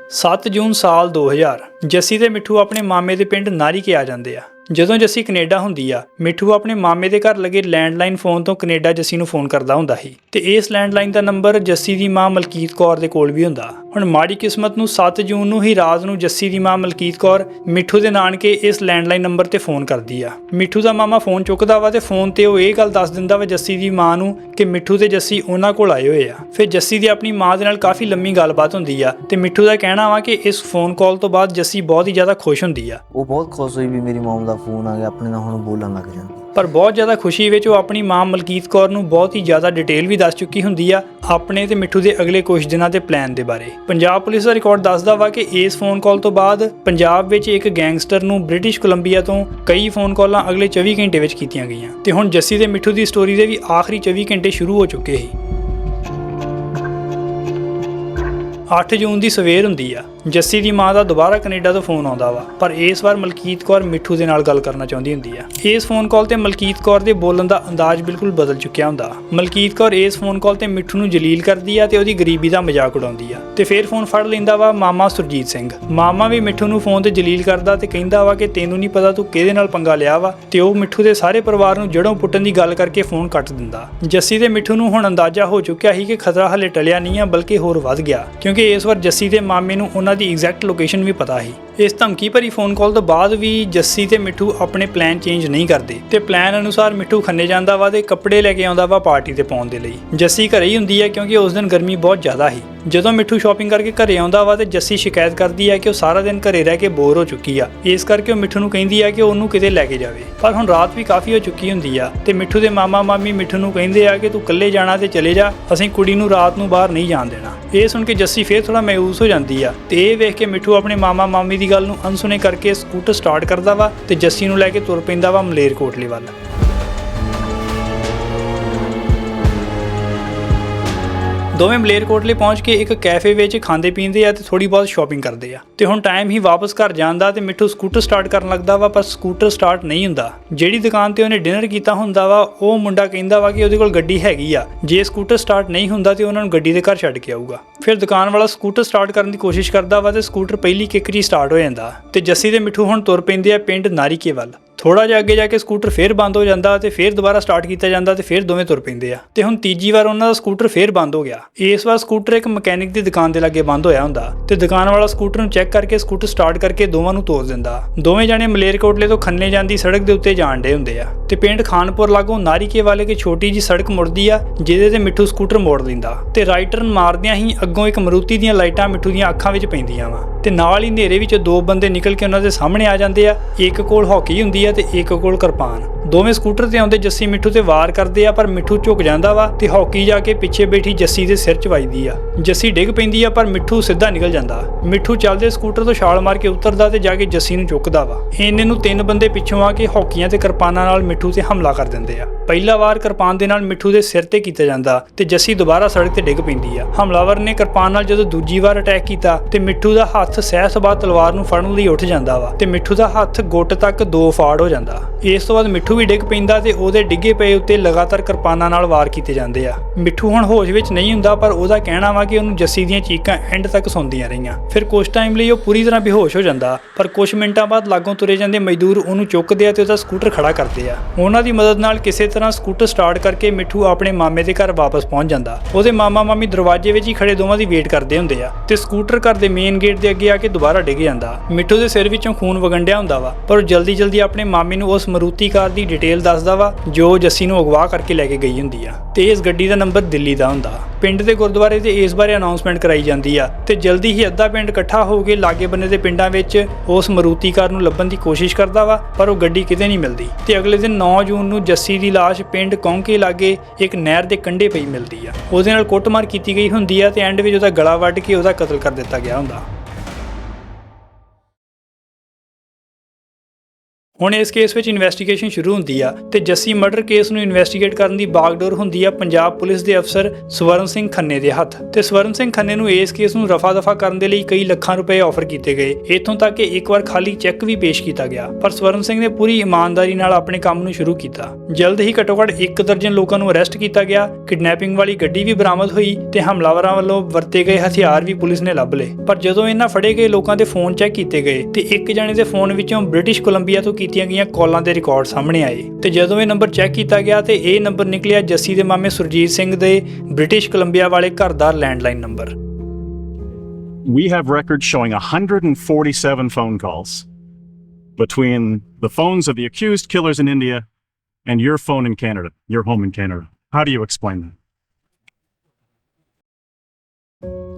7 ਜੂਨ ਸਾਲ 2000 ਜੱਸੀ ਤੇ ਮਿੱਠੂ ਆਪਣੇ ਮਾਮੇ ਦੇ ਪਿੰਡ ਨਾਰੀ ਕੇ ਆ ਜਾਂਦੇ ਆ। ਜਦੋਂ ਜੱਸੀ ਕੈਨੇਡਾ ਹੁੰਦੀ ਆ, ਮਿੱਠੂ ਆਪਣੇ ਮਾਮੇ ਦੇ ਘਰ ਲੱਗੇ ਲੈਂਡਲਾਈਨ ਫੋਨ ਤੋਂ ਕੈਨੇਡਾ ਜੱਸੀ ਨੂੰ ਫੋਨ ਕਰਦਾ ਹੁੰਦਾ ਸੀ। ਤੇ ਇਸ ਲੈਂਡਲਾਈਨ ਦਾ ਨੰਬਰ ਜੱਸੀ ਦੀ ਮਾਂ ਮਲਕੀਤ ਕੌਰ ਦੇ ਕੋਲ ਵੀ ਹੁੰਦਾ। ਹੁਣ ਮਾੜੀ ਕਿਸਮਤ ਨੂੰ 7 ਜੂਨ ਨੂੰ ਹੀ ਰਾਤ ਨੂੰ ਜੱਸੀ ਦੀ ਮਾਂ ਮਲਕੀਤ ਕੌਰ ਮਿੱਠੂ ਦੇ ਨਾਨਕੇ ਇਸ ਲੈਂਡਲਾਈਨ ਨੰਬਰ ਤੇ ਫੋਨ ਕਰਦੀ ਆ। ਮਿੱਠੂ ਦਾ ਮਾਮਾ ਫੋਨ ਚੁੱਕਦਾ ਵਾ ਤੇ ਫੋਨ ਤੇ ਉਹ ਇਹ ਗੱਲ ਦੱਸ ਦਿੰਦਾ ਵਾ ਜੱਸੀ ਦੀ ਮਾਂ ਨੂੰ ਕਿ ਮਿੱਠੂ ਤੇ ਜੱਸੀ ਉਹਨਾਂ ਕੋਲ ਆਏ ਹੋਏ ਆ। ਫਿਰ ਜੱਸੀ ਦੀ ਆਪਣੀ ਮਾਂ ਦੇ ਨਾਲ ਕਾਫੀ ਲੰਮੀ ਗੱਲਬਾਤ ਹੁੰਦੀ ਆ ਤੇ ਮਿੱਠੂ ਦਾ ਕਹਿਣਾ ਵਾ ਕਿ ਇਸ ਫੋਨ ਕਾਲ ਤੋਂ ਬਾਅਦ ਜੱਸੀ ਬਹੁਤ ਹੀ ਜ਼ਿਆਦਾ ਖੁਸ਼ ਹੁੰਦੀ ਆ। ਉਹ ਬਹੁਤ ਖੁਸ਼ ਹੋਈ ਵੀ ਮੇਰੀ ਮਮ ਦਾ ਫੋਨ ਆ ਗਿਆ, ਆਪਣੇ ਨਾਲ ਹੁਣ ਬੋਲਣ ਲੱਗ ਜਾਂਦੀ। ਪਰ ਬਹੁਤ ਜ਼ਿਆਦਾ ਖੁਸ਼ੀ ਵਿੱਚ ਉਹ ਆਪਣੀ ਮਾਂ ਮਲਕੀਤ ਕੌਰ ਨੂੰ ਬਹੁਤ ਹੀ ਜ਼ਿਆਦਾ ਡਿਟੇਲ ਵੀ ਦੱਸ ਚੁੱਕੀ ਹੁੰਦੀ ਆ, ਆਪਣੇ ਤੇ ਮਿੱਠੂ ਦੇ ਅਗਲੇ ਕੁਝ ਦਿਨਾਂ ਦੇ ਪਲਾਨ ਦੇ ਬਾਰੇ। ਪੰਜਾਬ ਪੁਲਿਸ ਦਾ ਰਿਕਾਰਡ ਦੱਸਦਾ ਵਾ ਕਿ ਇਸ ਫੋਨ ਕਾਲ ਤੋਂ ਬਾਅਦ ਪੰਜਾਬ ਵਿੱਚ ਇੱਕ ਗੈਂਗਸਟਰ ਨੂੰ ਬ੍ਰਿਟਿਸ਼ ਕੋਲੰਬੀਆ ਤੋਂ ਕਈ ਫੋਨ ਕਾਲਾਂ ਅਗਲੇ 24 ਘੰਟੇ ਵਿੱਚ ਕੀਤੀਆਂ ਗਈਆਂ। ਤੇ ਹੁਣ ਜੱਸੀ ਤੇ ਮਿੱਠੂ ਦੀ ਸਟੋਰੀ ਦੇ ਵੀ ਆਖਰੀ 24 ਘੰਟੇ ਸ਼ੁਰੂ ਹੋ ਚੁੱਕੇ ਸੀ। 8 ਜੂਨ ਦੀ ਸਵੇਰ ਹੁੰਦੀ ਆ। ਜੱਸੀ ਦੀ ਮਾਂ ਦਾ ਦੁਬਾਰਾ ਕੈਨੇਡਾ ਤੋਂ ਫੋਨ ਆਉਂਦਾ ਵਾ, ਪਰ ਇਸ ਵਾਰ ਮਲਕੀਤ ਕੌਰ ਮਿੱਠੂ ਦੇ ਨਾਲ ਗੱਲ ਕਰਨਾ ਚਾਹੁੰਦੀ ਹੁੰਦੀ ਆ। ਇਸ ਫੋਨ ਕਾਲ ਤੇ ਮਲਕੀਤ ਕੌਰ ਦੇ ਬੋਲਣ ਦਾ ਅੰਦਾਜ਼ ਬਿਲਕੁਲ ਬਦਲ ਚੁੱਕਿਆ ਹੁੰਦਾ। ਮਲਕੀਤ ਕੌਰ ਇਸ ਫੋਨ ਕਾਲ ਤੇ ਮਿੱਠੂ ਨੂੰ ਜਲੀਲ ਕਰਦੀ ਆ ਤੇ ਉਹਦੀ ਗਰੀਬੀ ਦਾ ਮਜ਼ਾਕ ਉਡਾਉਂਦੀ ਆ। ਤੇ ਫਿਰ ਫੋਨ ਫੜ ਲੈਂਦਾ ਵਾ ਮਾਮਾ ਸੁਰਜੀਤ ਸਿੰਘ। ਮਾਮਾ ਵੀ ਮਿੱਠੂ ਨੂੰ ਫੋਨ ਤੇ ਜਲੀਲ ਕਰਦਾ ਤੇ ਕਹਿੰਦਾ ਵਾ ਕਿ ਤੈਨੂੰ ਨਹੀਂ ਪਤਾ ਤੂੰ ਕਿਹਦੇ ਨਾਲ ਪੰਗਾ ਲਿਆ ਵਾ, ਤੇ ਉਹ ਮਿੱਠੂ ਦੇ ਸਾਰੇ ਪਰਿਵਾਰ ਨੂੰ ਜੜੋਂ ਪੁੱਟਣ ਦੀ ਗੱਲ ਕਰਕੇ ਫੋਨ ਕੱਟ ਦਿੰਦਾ। ਜੱਸੀ ਤੇ ਮਿੱਠੂ ਨੂੰ ਹੁਣ ਅੰਦਾਜ਼ਾ ਹੋ ਚੁੱਕਿਆ ਸੀ ਕਿ ਖਤਰਾ ਹਲੇ ਟਲਿਆ ਨਹੀਂ ਆ, ਬਲਕਿ ਹੋਰ ਵੱਧ ਗਿਆ, ਕਿਉਂਕਿ ਇਸ ਵਾਰ ਜੱਸੀ ਦੇ ਮਾਮੇ ਨੂੰ ਉਹਨਾਂ ਦੀ ਐਗਜ਼ੈਕਟ ਲੋਕੇਸ਼ਨ ਵੀ ਪਤਾ ਸੀ। ਇਸ ਧਮਕੀ ਭਰੀ ਫੋਨ ਕਾਲ ਤੋਂ ਬਾਅਦ ਵੀ ਜੱਸੀ ਤੇ ਮਿੱਠੂ ਆਪਣੇ ਪਲਾਨ ਚੇਂਜ ਨਹੀਂ ਕਰਦੇ ਤੇ ਪਲਾਨ ਅਨੁਸਾਰ ਮਿੱਠੂ ਖੰਨੇ ਜਾਂਦਾ ਵਾ ਤੇ ਕੱਪੜੇ ਲੈ ਕੇ ਆਉਂਦਾ ਵਾ ਪਾਰਟੀ ਤੇ ਪਾਉਣ ਦੇ ਲਈ। ਜੱਸੀ ਘਰੇ ਹੀ ਹੁੰਦੀ ਹੈ ਕਿਉਂਕਿ ਉਸ ਦਿਨ ਗਰਮੀ ਬਹੁਤ ਜ਼ਿਆਦਾ ਸੀ। ਜਦੋਂ ਮਿੱਠੂ ਸ਼ਾਪਿੰਗ ਕਰਕੇ ਘਰੇ ਆਉਂਦਾ ਵਾ ਤੇ ਜੱਸੀ ਸ਼ਿਕਾਇਤ ਕਰਦੀ ਹੈ ਕਿ ਉਹ ਸਾਰਾ ਦਿਨ ਘਰੇ ਰਹਿ ਕੇ ਬੋਰ ਹੋ ਚੁੱਕੀ ਆ। ਇਸ ਕਰਕੇ ਉਹ ਮਿੱਠੂ ਨੂੰ ਕਹਿੰਦੀ ਆ ਕਿ ਉਹਨੂੰ ਕਿਤੇ ਲੈ ਕੇ ਜਾਵੇ। ਪਰ ਹੁਣ ਰਾਤ ਵੀ ਕਾਫੀ ਹੋ ਚੁੱਕੀ ਹੁੰਦੀ ਆ ਤੇ ਮਿੱਠੂ ਦੇ ਮਾਮਾ ਮਾਮੀ ਮਿੱਠੂ ਨੂੰ ਕਹਿੰਦੇ ਆ ਕਿ ਤੂੰ ਇਕੱਲੇ ਜਾਣਾ ਤੇ ਚਲੇ ਜਾ, ਅਸੀਂ ਕੁੜੀ ਨੂੰ ਰਾਤ ਨੂੰ ਬਾਹਰ ਨਹੀਂ ਜਾਣ ਦੇਣਾ। ਇਹ ਸੁਣ ਕੇ ਜੱਸੀ ਫੇਰ ਥੋੜਾ ਮਹਿਊਸ ਹੋ ਜਾਂਦੀ ਆ ਤੇ ਇਹ ਵੇਖ ਕੇ ਮਿੱਠੂ ਆਪਣੇ ਮਾਮਾ ਮਾਮੀ ਦੀ ਗੱਲ ਨੂੰ ਅਨਸੁਣੇ ਕਰਕੇ ਸਕੂਟਰ ਸਟਾਰਟ ਕਰਦਾ ਵਾ ਤੇ ਜੱਸੀ ਨੂੰ ਲੈ ਕੇ ਤੁਰ ਪੈਂਦਾ ਵਾ ਮਲੇਰਕੋਟਲੇ ਵੱਲ। ਦੋਵੇਂ ਮਲੇਰਕੋਟਲੇ ਪਹੁੰਚ ਕੇ ਇੱਕ ਕੈਫੇ ਵਿੱਚ ਖਾਂਦੇ ਪੀਂਦੇ ਆ ਤੇ ਥੋੜੀ ਬਹੁਤ ਸ਼ਾਪਿੰਗ ਕਰਦੇ ਆ। ਤੇ ਹੁਣ ਟਾਈਮ ਹੀ ਵਾਪਸ ਘਰ ਜਾਣ ਦਾ ਤੇ ਮਿੱਠੂ ਸਕੂਟਰ ਸਟਾਰਟ ਕਰਨ ਲੱਗਦਾ ਵਾ, ਪਰ ਸਕੂਟਰ ਸਟਾਰਟ ਨਹੀਂ ਹੁੰਦਾ। ਜਿਹੜੀ ਦੁਕਾਨ ਤੇ ਉਹਨੇ ਡਿਨਰ ਕੀਤਾ ਹੁੰਦਾ ਵਾ, ਉਹ ਮੁੰਡਾ ਕਹਿੰਦਾ ਵਾ ਕਿ ਉਹਦੇ ਕੋਲ ਗੱਡੀ ਹੈਗੀ ਆ। ਜੇ ਸਕੂਟਰ ਸਟਾਰਟ ਨਹੀਂ ਹੁੰਦਾ ਤੇ ਉਹਨਾਂ ਨੂੰ ਗੱਡੀ ਦੇ ਘਰ ਛੱਡ ਕੇ ਆਊਗਾ। ਫਿਰ ਦੁਕਾਨ ਵਾਲਾ ਸਕੂਟਰ ਸਟਾਰਟ ਕਰਨ ਦੀ ਕੋਸ਼ਿਸ਼ ਕਰਦਾ ਵਾ ਤੇ ਸਕੂਟਰ ਪਹਿਲੀ ਕਿੱਕ 'ਚ ਹੀ ਸਟਾਰਟ ਹੋ ਜਾਂਦਾ। ਤੇ ਜੱਸੀ ਤੇ ਮਿੱਠੂ ਹੁਣ ਤੁਰ ਪੈਂਦੇ ਆ ਪਿੰਡ ਨਾਰੀਕੇ ਵੱਲ ਥੋੜਾ ਜਿਹਾ ਅੱਗੇ ਜਾ ਕੇ ਸਕੂਟਰ ਫੇਰ ਬੰਦ ਹੋ ਜਾਂਦਾ ਤੇ ਫੇਰ ਦੁਬਾਰਾ ਸਟਾਰਟ ਕੀਤਾ ਜਾਂਦਾ ਤੇ ਫੇਰ ਦੋਵੇਂ ਤੁਰ ਪੈਂਦੇ ਆ। ਤੇ ਹੁਣ ਤੀਜੀ ਵਾਰ ਉਹਨਾਂ ਦਾ ਸਕੂਟਰ ਫੇਰ ਬੰਦ ਹੋ ਗਿਆ। ਇਸ ਵਾਰ ਸਕੂਟਰ ਇੱਕ ਮਕੈਨਿਕ ਦੀ ਦੁਕਾਨ ਦੇ ਲਾਗੇ ਬੰਦ ਹੋਇਆ ਹੁੰਦਾ ਤੇ ਦੁਕਾਨ ਵਾਲਾ ਸਕੂਟਰ ਨੂੰ ਚੈੱਕ ਕਰਕੇ ਸਕੂਟਰ ਸਟਾਰਟ ਕਰਕੇ ਦੋਵਾਂ ਨੂੰ ਤੋੜ ਦਿੰਦਾ। ਦੋਵੇਂ ਜਾਣੇ ਮਲੇਰਕੋਟਲੇ ਤੋਂ ਖੰਨੇ ਜਾਂਦੀ ਸੜਕ ਦੇ ਉੱਤੇ ਜਾਣ ਡੇ ਹੁੰਦੇ ਆ। ਤੇ ਪਿੰਡ ਖਾਨਪੁਰ ਲਾਗੋਂ ਨਾਰੀਕੇ ਵਾਲੇ ਕੇ ਛੋਟੀ ਜੀ ਸੜਕ ਮੁੜਦੀ ਆ, ਜਿਹਦੇ ਤੇ ਮਿੱਠੂ ਸਕੂਟਰ ਮੋੜ ਦਿੰਦਾ। ਤੇ ਰਾਈਟ ਮਾਰਦਿਆਂ ਹੀ ਅੱਗੋਂ ਇੱਕ ਮਰੂਤੀ ਦੀਆਂ ਲਾਈਟਾਂ ਮਿੱਠੂ ਦੀਆਂ ਅੱਖਾਂ ਵਿੱਚ ਪੈਂਦੀਆਂ ਵਾ। ਤੇ ਨਾਲ ਹੀ ਹਨੇਰੇ ਵਿੱਚ ਦੋ ਬੰਦੇ ਨਿਕਲ ਕੇ ਉਹਨਾਂ ਦੇ ਸਾਹਮਣੇ ਆ ਜਾਂਦੇ ਆ। ਇੱਕ ਕੋਲ ਹਾਕੀ ਹੁੰਦੀ ਆ ਤੇ ਇੱਕ ਕੋਲ ਕਿਰਪਾਨ। ਦੋਵੇਂ ਸਕੂਟਰ ਤੇ ਆਉਂਦੇ ਜੱਸੀ ਮਿੱਠੂ ਤੇ ਵਾਰ ਕਰਦੇ ਆ, ਪਰ ਮਿੱਠੂ ਝੁਕ ਜਾਂਦਾ ਵਾ ਤੇ ਹਾਕੀ ਜਾ ਕੇ ਪਿੱਛੇ ਬੈਠੀ ਜੱਸੀ ਦੇ ਸਿਰ 'ਚ ਵੱਜਦੀ ਆ। ਜੱਸੀ ਡਿੱਗ ਪੈਂਦੀ ਆ, ਪਰ ਮਿੱਠੂ ਸਿੱਧਾ ਨਿਕਲ ਜਾਂਦਾ। ਮਿੱਠੂ ਚੱਲਦੇ ਸਕੂਟਰ ਤੋਂ ਛਾਲ ਮਾਰ ਕੇ ਉਤਰਦਾ ਤੇ ਜਾ ਕੇ ਜੱਸੀ ਨੂੰ ਚੁੱਕਦਾ ਵਾ। ਇੰਨੇ ਨੂੰ ਤਿੰਨ ਬੰਦੇ ਪਿੱਛੋਂ ਆ ਕੇ ਹਾਕੀਆਂ ਤੇ ਕਿਰਪਾਨਾਂ ਨਾਲ ਮਿੱਠੂ ਤੇ ਹਮਲਾ ਕਰ ਦਿੰਦੇ ਆ। ਪਹਿਲਾ ਵਾਰ ਕਿਰਪਾਨ ਦੇ ਨਾਲ ਮਿੱਠੂ ਦੇ ਸਿਰ ਤੇ ਕੀਤਾ ਜਾਂਦਾ ਤੇ ਜੱਸੀ ਦੁਬਾਰਾ ਸੜਕ ਤੇ ਡਿੱਗ ਪੈਂਦੀ ਆ। ਹਮਲਾਵਰ ਨੇ ਕਿਰਪਾਨ ਨਾਲ ਜਦੋਂ ਦੂਜੀ ਵਾਰ ਅਟੈਕ ਕੀਤਾ ਤੇ ਮਿੱਠੂ ਦਾ ਹੱਥ ਸਹਿ-ਸੁਭਾ ਤਲਵਾਰ ਨੂੰ ਫੜਨ ਲਈ ਉੱਠ ਜਾਂਦਾ ਵਾ ਤੇ ਮਿੱਠੂ ਦਾ ਹੱਥ ਗੁੱਟ ਤੱਕ ਦੋ ਫਾੜ ਹੋ ਜਾਂਦਾ। ਇਸ ਤੋਂ ਬਾਅਦ ਮਿੱਠੂ ਮਿੱਠੂ ਵੀ ਡਿੱਗ ਪੈਂਦਾ ਤੇ ਉਹਦੇ ਡਿੱਗੇ ਪਏ ਉੱਤੇ ਲਗਾਤਾਰ ਕਿਰਪਾਨਾਂ ਨਾਲ ਵਾਰ ਕੀਤੇ ਜਾਂਦੇ ਆ। ਮਿੱਠੂ ਹੁਣ ਹੋਸ਼ ਵਿੱਚ ਨਹੀਂ ਹੁੰਦਾ, ਪਰ ਉਹਦਾ ਕਹਿਣਾ ਵਾ ਕਿ ਉਹਨੂੰ ਜੱਸੀ ਦੀਆਂ ਚੀਕਾਂ ਐਂਡ ਤੱਕ ਸੁਣਦੀਆਂ ਰਹੀਆਂ। ਫਿਰ ਕੁਝ ਟਾਈਮ ਲਈ ਉਹ ਪੂਰੀ ਤਰ੍ਹਾਂ ਬੇਹੋਸ਼ ਹੋ ਜਾਂਦਾ, ਪਰ ਕੁਝ ਮਿੰਟਾਂ ਬਾਅਦ ਲਾਗੋਂ ਤੁਰੇ ਜਾਂਦੇ ਮਜ਼ਦੂਰ ਉਹਨੂੰ ਚੁੱਕਦੇ ਆ ਤੇ ਉਹਦਾ ਸਕੂਟਰ ਖੜਾ ਕਰਦੇ ਆ। ਉਹਨਾਂ ਦੀ ਮਦਦ ਨਾਲ ਕਿਸੇ ਤਰ੍ਹਾਂ ਸਕੂਟਰ ਸਟਾਰਟ ਕਰਕੇ ਮਿੱਠੂ ਆਪਣੇ ਮਾਮੇ ਦੇ ਘਰ ਵਾਪਸ ਪਹੁੰਚ ਜਾਂਦਾ। ਉਹਦੇ ਮਾਮਾ ਮਾਮੀ ਦਰਵਾਜ਼ੇ ਵਿੱਚ ਹੀ ਖੜੇ ਦੋਵਾਂ ਦੀ ਵੇਟ ਕਰਦੇ ਹੁੰਦੇ ਆ ਤੇ ਸਕੂਟਰ ਘਰ ਦੇ ਮੇਨ ਗੇਟ ਦੇ ਅੱਗੇ ਆ ਕੇ ਦੁਬਾਰਾ ਡਿੱਗ ਜਾਂਦਾ। ਮਿੱਠੂ ਦੇ ਸਿਰ ਵਿੱਚੋਂ ਖੂਨ ਵਗੰਡਿਆ ਹੁੰਦਾ ਵਾ, ਪਰ ਉਹ ਜਲਦੀ ਜਲਦੀ ਆਪਣੇ ਮਾਮੇ ਨੂੰ ਉਸ ਮਰੂਤੀ ਕਾਰ ਦੀ ਡਿਟੇਲ ਦੱਸਦਾ ਵਾ, ਜੋ ਜੱਸੀ ਨੂੰ ਅਗਵਾ ਕਰਕੇ ਲੈ ਕੇ ਗਈ ਹੁੰਦੀ ਆ। ਤੇ ਇਸ ਗੱਡੀ ਦਾ ਨੰਬਰ ਦਿੱਲੀ ਦਾ ਹੁੰਦਾ। ਪਿੰਡ ਦੇ ਗੁਰਦੁਆਰੇ ਤੇ ਇਸ ਬਾਰੇ ਅਨਾਉਂਸਮੈਂਟ ਕਰਾਈ ਜਾਂਦੀ ਆ। ਤੇ ਜਲਦੀ ਹੀ ਅੱਧਾ ਪਿੰਡ ਇਕੱਠਾ ਹੋ ਕੇ ਲਾਗੇ ਬੰਨੇ ਦੇ ਪਿੰਡਾਂ ਵਿੱਚ ਉਸ ਮਰੂਤੀ ਕਾਰ ਨੂੰ ਲੱਭਣ ਦੀ ਕੋਸ਼ਿਸ਼ ਕਰਦਾ ਵਾ, ਪਰ ਉਹ ਗੱਡੀ ਕਿਤੇ ਨਹੀਂ ਮਿਲਦੀ। ਤੇ ਅਗਲੇ ਦਿਨ 9 ਜੂਨ ਨੂੰ ਜੱਸੀ ਦੀ ਲਾਸ਼ ਪਿੰਡ ਕੌਂਕੇ ਲਾਗੇ ਇੱਕ ਨਹਿਰ ਦੇ ਕੰਢੇ ਪਈ ਮਿਲਦੀ ਆ। ਉਹਦੇ ਨਾਲ ਕੁੱਟਮਾਰ ਕੀਤੀ ਗਈ ਹੁੰਦੀ ਆ ਤੇ ਐਂਡ ਵਿੱਚ ਉਹਦਾ ਗਲਾ ਵੱਢ ਕੇ ਉਹਦਾ ਕਤਲ ਕਰ ਦਿੱਤਾ ਗਿਆ ਹੁੰਦਾ। ਹੁਣ ਇਸ ਕੇਸ ਵਿੱਚ ਇਨਵੈਸਟੀਗੇਸ਼ਨ ਸ਼ੁਰੂ ਹੁੰਦੀ ਆ ਤੇ ਜੱਸੀ ਮਰਡਰ ਕੇਸ ਨੂੰ ਇਨਵੈਸਟੀਗੇਟ ਕਰਨ ਦੀ ਬਾਗਡੋਰ ਹੁੰਦੀ ਆ ਪੰਜਾਬ ਪੁਲਿਸ ਦੇ ਅਫਸਰ ਸਵਰਨ ਸਿੰਘ ਖੰਨੇ ਦੇ ਹੱਥ। ਤੇ ਸਵਰਨ ਸਿੰਘ ਖੰਨੇ ਨੂੰ ਇਸ ਕੇਸ ਨੂੰ ਰਫਾ ਦਫਾ ਕਰਨ ਦੇ ਲਈ ਕਈ ਲੱਖਾਂ ਰੁਪਏ ਆਫਰ ਕੀਤੇ ਗਏ। ਇਥੋਂ ਤੱਕ ਕਿ ਇੱਕ ਵਾਰ ਖਾਲੀ ਚੈੱਕ ਵੀ ਪੇਸ਼ ਕੀਤਾ ਗਿਆ। ਪਰ ਸਵਰਨ ਸਿੰਘ ਨੇ ਪੂਰੀ ਇਮਾਨਦਾਰੀ ਨਾਲ ਆਪਣੇ ਕੰਮ ਨੂੰ ਸ਼ੁਰੂ ਕੀਤਾ। ਜਲਦ ਹੀ ਘੱਟੋ ਘੱਟ ਇੱਕ ਦਰਜਨ ਲੋਕਾਂ ਨੂੰ ਅਰੈਸਟ ਕੀਤਾ ਗਿਆ। ਕਿਡਨੈਪਿੰਗ ਵਾਲੀ ਗੱਡੀ ਵੀ ਬਰਾਮਦ ਹੋਈ ਤੇ ਹਮਲਾਵਰਾਂ ਵੱਲੋਂ ਵਰਤੇ ਗਏ ਹਥਿਆਰ ਵੀ ਪੁਲਿਸ ਨੇ ਲੱਭ ਲਏ। ਪਰ ਜਦੋਂ ਇਹਨਾਂ ਫੜੇ ਗਏ ਲੋਕਾਂ ਦੇ ਫੋਨ ਚੈੱਕ ਕੀਤੇ ਗਏ ਤੇ ਇੱਕ ਜਣੇ ਦੇ ਫੋਨ ਵਿੱਚੋਂ ਬ੍ਰਿਟਿਸ਼ ਕੋਲੰਬੀਆ ਤੋਂ ਕੀਤੀਆਂ ਗਈਆਂ ਕਾਲਾਂ ਦੇ ਰਿਕਾਰਡ ਸਾਹਮਣੇ ਆਏ ਤੇ ਜਦੋਂ ਇਹ ਨੰਬਰ ਚੈੱਕ ਕੀਤਾ ਗਿਆ ਤੇ ਇਹ ਨੰਬਰ ਨਿਕਲਿਆ ਜੱਸੀ ਦੇ ਮਾਮੇ ਸੁਰਜੀਤ ਸਿੰਘ ਦੇ ਬ੍ਰਿਟਿਸ਼ ਕੋਲੰਬੀਆ ਵਾਲੇ ਘਰ ਦਾ landline number we have records showing 147 phone calls between the phones of the accused killers in India and your phone in Canada, your home in Canada. How do you explain that?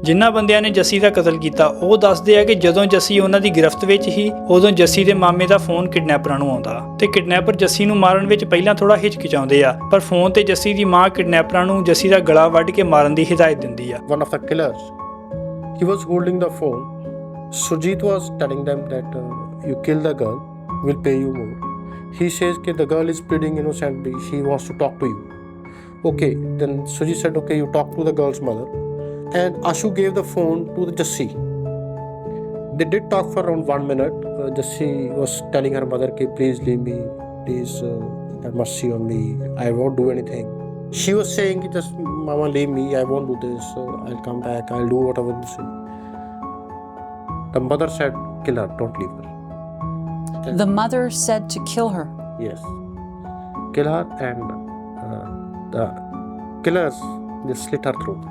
ਜਿਨ੍ਹਾਂ ਬੰਦਿਆਂ ਨੇ ਜੱਸੀ ਦਾ ਕਤਲ ਕੀਤਾ ਉਹ ਦੱਸਦੇ ਆ ਕਿ ਜਦੋਂ ਜੱਸੀ ਉਹਨਾਂ ਦੀ ਗ੍ਰਿਫਤ ਵਿੱਚ ਹੀ ਉਦੋਂ ਜੱਸੀ ਦੇ ਮਾਮੇ ਦਾ ਫੋਨ ਕਿਡਨੈਪਰਾਂ ਨੂੰ ਆਉਂਦਾ ਤੇ ਕਿਡਨੈਪਰ ਜੱਸੀ ਨੂੰ ਮਾਰਨ ਵਿੱਚ ਪਹਿਲਾਂ ਥੋੜਾ ਹਿਚਕਿਚਾਉਂਦੇ ਆ ਪਰ ਫੋਨ ਤੇ ਜੱਸੀ ਦੀ ਮਾਂ ਕਿਡਨੈਪਰਾਂ ਨੂੰ ਜੱਸੀ ਦਾ ਗਲਾ ਵੱਢ ਕੇ ਮਾਰਨ ਦੀ ਹਦਾਇਤ ਦਿੰਦੀ ਆ one of the killers, he was holding the phone. Sujit was telling them that uh, you kill the girl, we'll pay you more. He says that the girl is pleading innocently, she wants to talk to you. Okay, then Sujit said, okay, you talk to the girl's mother. And Ashu gave the phone to the Jassi. They did talk for around one minute. Uh, Jassi was telling her mother, "Ki, please leave me. Please uh, have mercy on me. I won't do anything." She was saying, "Ki, just Mama, leave me. I won't do this. Uh, I'll come back. I'll do whatever you say." The mother said, "Kill her. Don't leave her." The mother said to kill her. Yes. Kill her and uh, the killers they slit her throat.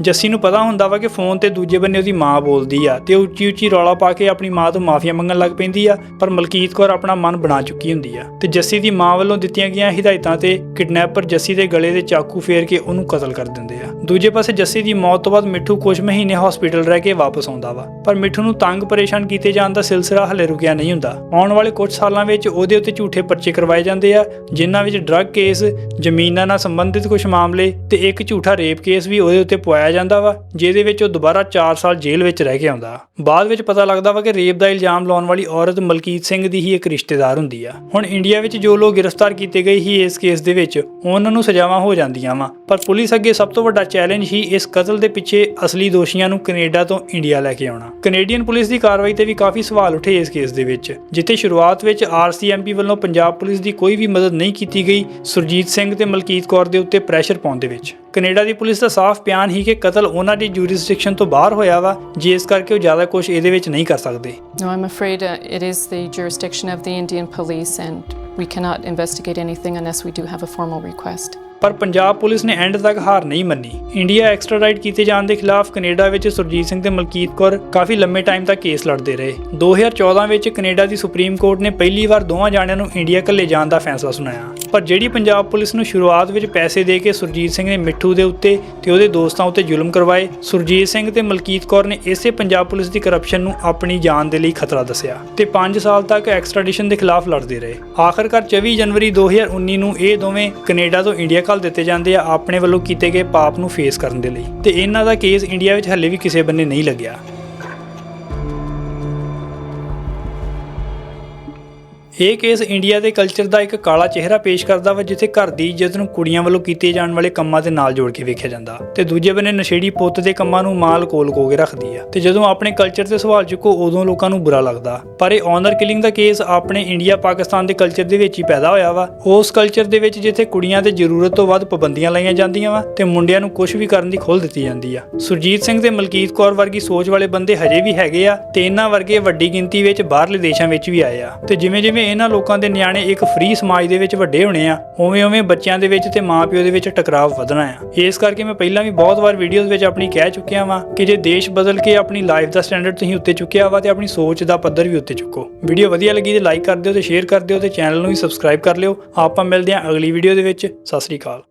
Jassi ਨੂੰ ਪਤਾ ਹੁੰਦਾ ਵਾ ਕਿ ਫੋਨ ਤੇ ਦੂਜੇ ਬੰਨੇ ਉਹਦੀ ਮਾਂ ਬੋਲਦੀ ਆ ਤੇ ਉੱਚੀ ਉੱਚੀ ਰੌਲਾ ਪਾ ਕੇ ਆਪਣੀ ਮਾਂ ਤੋਂ ਮਾਫੀਆ ਮੰਗਣ ਲੱਗ ਪੈਂਦੀ ਆ, ਪਰ ਮਲਕੀਤ ਕੌਰ ਆਪਣਾ ਮਨ ਬਣਾ ਚੁੱਕੀ ਹੁੰਦੀ ਆ। ਤੇ ਜੱਸੀ ਦੀ ਮਾਂ ਵੱਲੋਂ ਦਿੱਤੀਆਂ ਗਈਆਂ ਹਿਦਾਇਤਾਂ ਤੇ ਕਿਡਨੈਪਰ ਜੱਸੀ ਦੇ ਗਲੇ ਤੇ ਚਾਕੂ ਫੇਰ ਕੇ ਉਹਨੂੰ ਕਤਲ ਕਰ ਦਿੰਦੇ ਆ। ਦੂਜੇ ਪਾਸੇ ਜੱਸੀ ਦੀ ਮੌਤ ਤੋਂ ਬਾਅਦ ਮਿੱਠੂ ਕੁਝ ਮਹੀਨੇ ਹਸਪੀਟਲ ਰਹਿ ਕੇ ਵਾਪਸ ਆਉਂਦਾ ਵਾ। ਪਰ ਮਿੱਠੂ ਨੂੰ ਤੰਗ ਪਰੇਸ਼ਾਨ ਕੀਤੇ ਜਾਣ ਦਾ ਸਿਲਸਿਲਾ ਹਲੇ ਰੁਕਿਆ ਨਹੀਂ ਹੁੰਦਾ। ਆਉਣ ਵਾਲੇ ਕੁਝ ਸਾਲਾਂ ਵਿੱਚ ਉਹਦੇ ਉੱਤੇ ਝੂਠੇ ਪਰਚੇ ਕਰਵਾਏ ਜਾਂਦੇ ਆ, ਜਿਨ੍ਹਾਂ ਵਿੱਚ ਡਰੱਗ ਕੇਸ ਜ਼ਮੀਨਾਂ ਨਾਲ ਸੰਬੰਧਿਤ ਕੁਝ ਮਾਮਲੇ ਤੇ ਇੱਕ ਝੂਠਾ ਰੇਪ ਕੇਸ ਵੀ ਉਹਦੇ ਉੱਤੇ ਪਵਾਇਆ ਜਾਂਦਾ ਵਾ, ਜਿਹਦੇ ਵਿੱਚ ਉਹ ਦੁਬਾਰਾ 4 ਸਾਲ ਜੇਲ੍ਹ ਵਿੱਚ ਰਹਿ ਕੇ ਆਉਂਦਾ। ਬਾਅਦ ਵਿੱਚ ਪਤਾ ਲੱਗਦਾ ਵਾ ਕਿ ਰੇਪ ਦਾ ਇਲਜ਼ਾਮ ਲਾਉਣ ਵਾਲੀ ਔਰਤ ਮਲਕੀਤ ਸਿੰਘ ਦੀ ਹੀ ਇੱਕ ਰਿਸ਼ਤੇਦਾਰ ਹੁੰਦੀ ਆ। ਹੁਣ ਇੰਡੀਆ ਵਿੱਚ ਜੋ ਲੋਕ ਗ੍ਰਿਫਤਾਰ ਕੀਤੇ ਗਏ ਹੀ ਇਸ ਕੇਸ ਦੇ ਵਿੱਚ, ਉਹਨਾਂ ਨੂੰ ਸਜ਼ਾਵਾਂ ਹੋ ਜਾਂਦੀਆਂ ਵਾ। ਪਰ ਪੁਲਿਸ ਅੱਗੇ ਸਭ ਤੋਂ ਵੱਡਾ ਚੈਲੰਜ ਹੀ ਇਸ ਕਤਲ ਦੇ ਪਿੱਛੇ ਅਸਲੀ ਦੋਸ਼ੀਆਂ ਨੂੰ ਕੈਨੇਡਾ ਤੋਂ ਇੰਡੀਆ ਲੈ ਕੇ ਆਉਣਾ। ਕੈਨੇਡੀਅਨ ਪੁਲਿਸ ਦੀ ਕਾਰਵਾਈ ਤੇ ਵੀ ਕਾਫੀ ਸਵਾਲ ਉੱਠੇ ਇਸ ਕੇਸ ਦੇ ਵਿੱਚ, ਜਿੱਥੇ ਸ਼ੁਰੂਆਤ ਵਿੱਚ ਆਰਸੀਐਮਪੀ ਵੱਲੋਂ ਪੰਜਾਬ ਪੁਲਿਸ ਦੀ ਕੋਈ ਵੀ ਮਦਦ ਨਹੀਂ ਕੀਤੀ ਗਈ, ਸੁਰਜੀਤ ਸਿੰਘ ਤੇ ਮਲਕੀਤ ਕੌਰ ਦੇ ਉੱਤੇ ਪ੍ਰੈਸ਼ਰ ਪਾਉਣ ਦੇ ਵਿੱਚ। ਕੈਨੇਡਾ ਦੀ ਪੁਲਿਸ ਦਾ ਸਾਫ਼ ਬਿਆਨ ਹੀ ਕਿ ਕਤਲ ਉਹਨਾਂ ਦੀ ਜੂਰਿਸਡਿਕਸ਼ਨ ਤੋਂ ਬਾਹਰ ਹੋਇਆ ਵਾ ਜਿਸ ਕਰਕੇ ਉਹ ਜ਼ਿਆਦਾ ਕੁਝ ਇਹਦੇ ਵਿੱਚ ਨਹੀਂ ਕਰ ਸਕਦੇ। No, I'm afraid uh, it is the jurisdiction of the Indian police, and we cannot investigate anything unless we do have a formal request. ਪਰ ਪੰਜਾਬ ਪੁਲਿਸ ਨੇ ਐਂਡ ਤੱਕ ਹਾਰ ਨਹੀਂ ਮੰਨੀ। ਇੰਡੀਆ ਐਕਸਟ੍ਰਾਡਾਈਟ ਕੀਤੇ ਜਾਣ ਦੇ ਖਿਲਾਫ ਕੈਨੇਡਾ ਵਿੱਚ ਸੁਰਜੀਤ ਸਿੰਘ ਤੇ ਮਲਕੀਤ ਕੌਰ ਕਾਫੀ ਲੰਮੇ ਟਾਈਮ ਤੱਕ ਕੇਸ ਲੜਦੇ ਰਹੇ। 2014 ਵਿੱਚ ਕੈਨੇਡਾ ਦੀ ਸੁਪਰੀਮ ਕੋਰਟ ਨੇ ਪਹਿਲੀ ਵਾਰ ਦੋਵਾਂ ਜਾਣਿਆਂ ਨੂੰ ਇੰਡੀਆ ਘੱਲੇ ਜਾਣ ਦਾ ਫੈਸਲਾ ਸੁਣਾਇਆ। ਪਰ ਜਿਹੜੀ ਪੰਜਾਬ ਪੁਲਿਸ ਨੂੰ ਸ਼ੁਰੂਆਤ ਵਿੱਚ ਪੈਸੇ ਦੇ ਕੇ ਸੁਰਜੀਤ ਸਿੰਘ ਨੇ ਮਿੱਠੂ ਦੇ ਉੱਤੇ ਤੇ ਉਹਦੇ ਦੋਸਤਾਂ ਉੱਤੇ ਜ਼ੁਲਮ ਕਰਵਾਏ, ਸੁਰਜੀਤ ਸਿੰਘ ਤੇ ਮਲਕੀਤ ਕੌਰ ਨੇ ਇਸੇ ਪੰਜਾਬ ਪੁਲਿਸ ਦੀ ਕਰਪਸ਼ਨ ਨੂੰ ਆਪਣੀ ਜਾਨ ਦੇ ਲਈ ਖਤਰਾ ਦੱਸਿਆ ਤੇ 5 ਸਾਲ ਤੱਕ ਐਕਸਟ੍ਰੈਡੀਸ਼ਨ ਦੇ ਖਿਲਾਫ ਲੜਦੇ ਰਹੇ। ਆਖਰਕਾਰ 24 ਜਨਵਰੀ 2019 ਨੂੰ ਇਹ ਦੋਵੇਂ ਕੈਨੇਡਾ ਤੋਂ ਇੰਡੀਆ ਘੱਲ ਦਿੱਤੇ ਜਾਂਦੇ ਆ ਆਪਣੇ ਵੱਲੋਂ ਕੀਤੇ ਗਏ ਪਾਪ ਨੂੰ ਫੇਸ ਕਰਨ ਦੇ ਲਈ ਤੇ ਇਹਨਾਂ ਦਾ ਕੇਸ ਇੰਡੀਆ ਵਿੱਚ ਹੱਲੇ ਵੀ ਕਿਸੇ ਬੰਨੇ ਨਹੀਂ ਲੱਗਿਆ। ਇਹ ਕੇਸ ਇੰਡੀਆ ਦੇ ਕਲਚਰ ਦਾ ਇੱਕ ਕਾਲਾ ਚਿਹਰਾ ਪੇਸ਼ ਕਰਦਾ ਵਾ, ਜਿੱਥੇ ਘਰ ਦੀ ਇੱਜ਼ਤ ਨੂੰ ਕੁੜੀਆਂ ਵੱਲੋਂ ਕੀਤੇ ਜਾਣ ਵਾਲੇ ਕੰਮਾਂ ਦੇ ਨਾਲ ਜੋੜ ਕੇ ਵੇਖਿਆ ਜਾਂਦਾ। ਤੇ ਦੂਜੇ ਬੰਨੇ ਨਸ਼ੇੜੀ ਪੁੱਤ ਦੇ ਕੰਮਾਂ ਨੂੰ ਮਾਲ ਕੋਲ ਕੋ ਕੇ ਰੱਖਦੀ ਆ। ਤੇ ਜਦੋਂ ਆਪਣੇ ਕਲਚਰ ਤੇ ਸਵਾਲ ਚੁੱਕੋ, ਉਦੋਂ ਲੋਕਾਂ ਨੂੰ ਬੁਰਾ ਲੱਗਦਾ। ਪਰ ਇਹ ਆਨਰ ਕਿਲਿੰਗ ਦਾ ਕੇਸ ਆਪਣੇ ਇੰਡੀਆ ਪਾਕਿਸਤਾਨ ਦੇ ਕਲਚਰ ਦੇ ਵਿੱਚ ਹੀ ਪੈਦਾ ਹੋਇਆ ਵਾ। ਉਸ ਕਲਚਰ ਦੇ ਵਿੱਚ ਜਿੱਥੇ ਕੁੜੀਆਂ ਤੇ ਜ਼ਰੂਰਤ ਤੋਂ ਵੱਧ ਪਾਬੰਦੀਆਂ ਲਾਈਆਂ ਜਾਂਦੀਆਂ ਵਾ, ਤੇ ਮੁੰਡਿਆਂ ਨੂੰ ਕੁਝ ਵੀ ਕਰਨ ਦੀ ਖੁੱਲ੍ਹ ਦਿੱਤੀ ਜਾਂਦੀ ਆ। ਸੁਰਜੀਤ ਸਿੰਘ ਤੇ ਮਲਕੀਤ ਕੌਰ ਵਰਗੀ ਸੋਚ ਵਾਲੇ ਬੰਦੇ ਹਜੇ ਵੀ ਹੈਗੇ ਆ, ਤੇ ਇਹਨਾਂ ਵਰਗੇ ਵੱਡੀ ਗਿਣਤੀ ਵਿੱਚ ਬਾਹਰਲੇ ਦੇਸ਼ਾਂ ਵਿੱਚ ਵੀ ਆਏ ਆ। ਤੇ ਜਿਵੇਂ ਜਿਵੇਂ ਇਹਨਾਂ ਲੋਕਾਂ ਦੇ ਨਿਆਣੇ ਇੱਕ ਫ੍ਰੀ ਸਮਾਜ ਦੇ ਵਿੱਚ ਵੱਡੇ ਹੋਣੇ ਆ। ਉਵੇਂ-ਉਵੇਂ ਬੱਚਿਆਂ ਦੇ ਵਿੱਚ ਤੇ ਮਾਪਿਓ ਦੇ ਵਿੱਚ ਟਕਰਾਵ ਵਧਣਾ ਆ। ਇਸ ਕਰਕੇ ਮੈਂ ਪਹਿਲਾਂ ਵੀ ਬਹੁਤ ਵਾਰ ਵੀਡੀਓਜ਼ ਵਿੱਚ ਆਪਣੀ ਕਹਿ ਚੁੱਕਿਆ ਵਾਂ ਕਿ ਜੇ ਦੇਸ਼ ਬਦਲ ਕੇ ਆਪਣੀ ਲਾਈਫ ਦਾ ਸਟੈਂਡਰਡ ਤੁਸੀਂ ਉੱਤੇ ਚੁੱਕਿਆ ਵਾ ਤੇ ਆਪਣੀ ਸੋਚ ਦਾ ਪੱਧਰ ਵੀ ਉੱਤੇ ਚੁੱਕੋ। ਵੀਡੀਓ ਵਧੀਆ ਲੱਗੀ ਤੇ ਲਾਈਕ ਕਰ ਦਿਓ ਤੇ ਸ਼ੇਅਰ ਕਰ ਦਿਓ ਤੇ ਚੈਨਲ ਨੂੰ ਵੀ ਸਬਸਕ੍ਰਾਈਬ ਕਰ ਲਿਓ। ਆਪਾਂ ਮਿਲਦੇ ਹਾਂ ਅਗਲੀ ਵੀਡੀਓ ਦੇ ਵਿੱਚ। ਸਤਿ ਸ੍ਰੀ ਅਕਾਲ।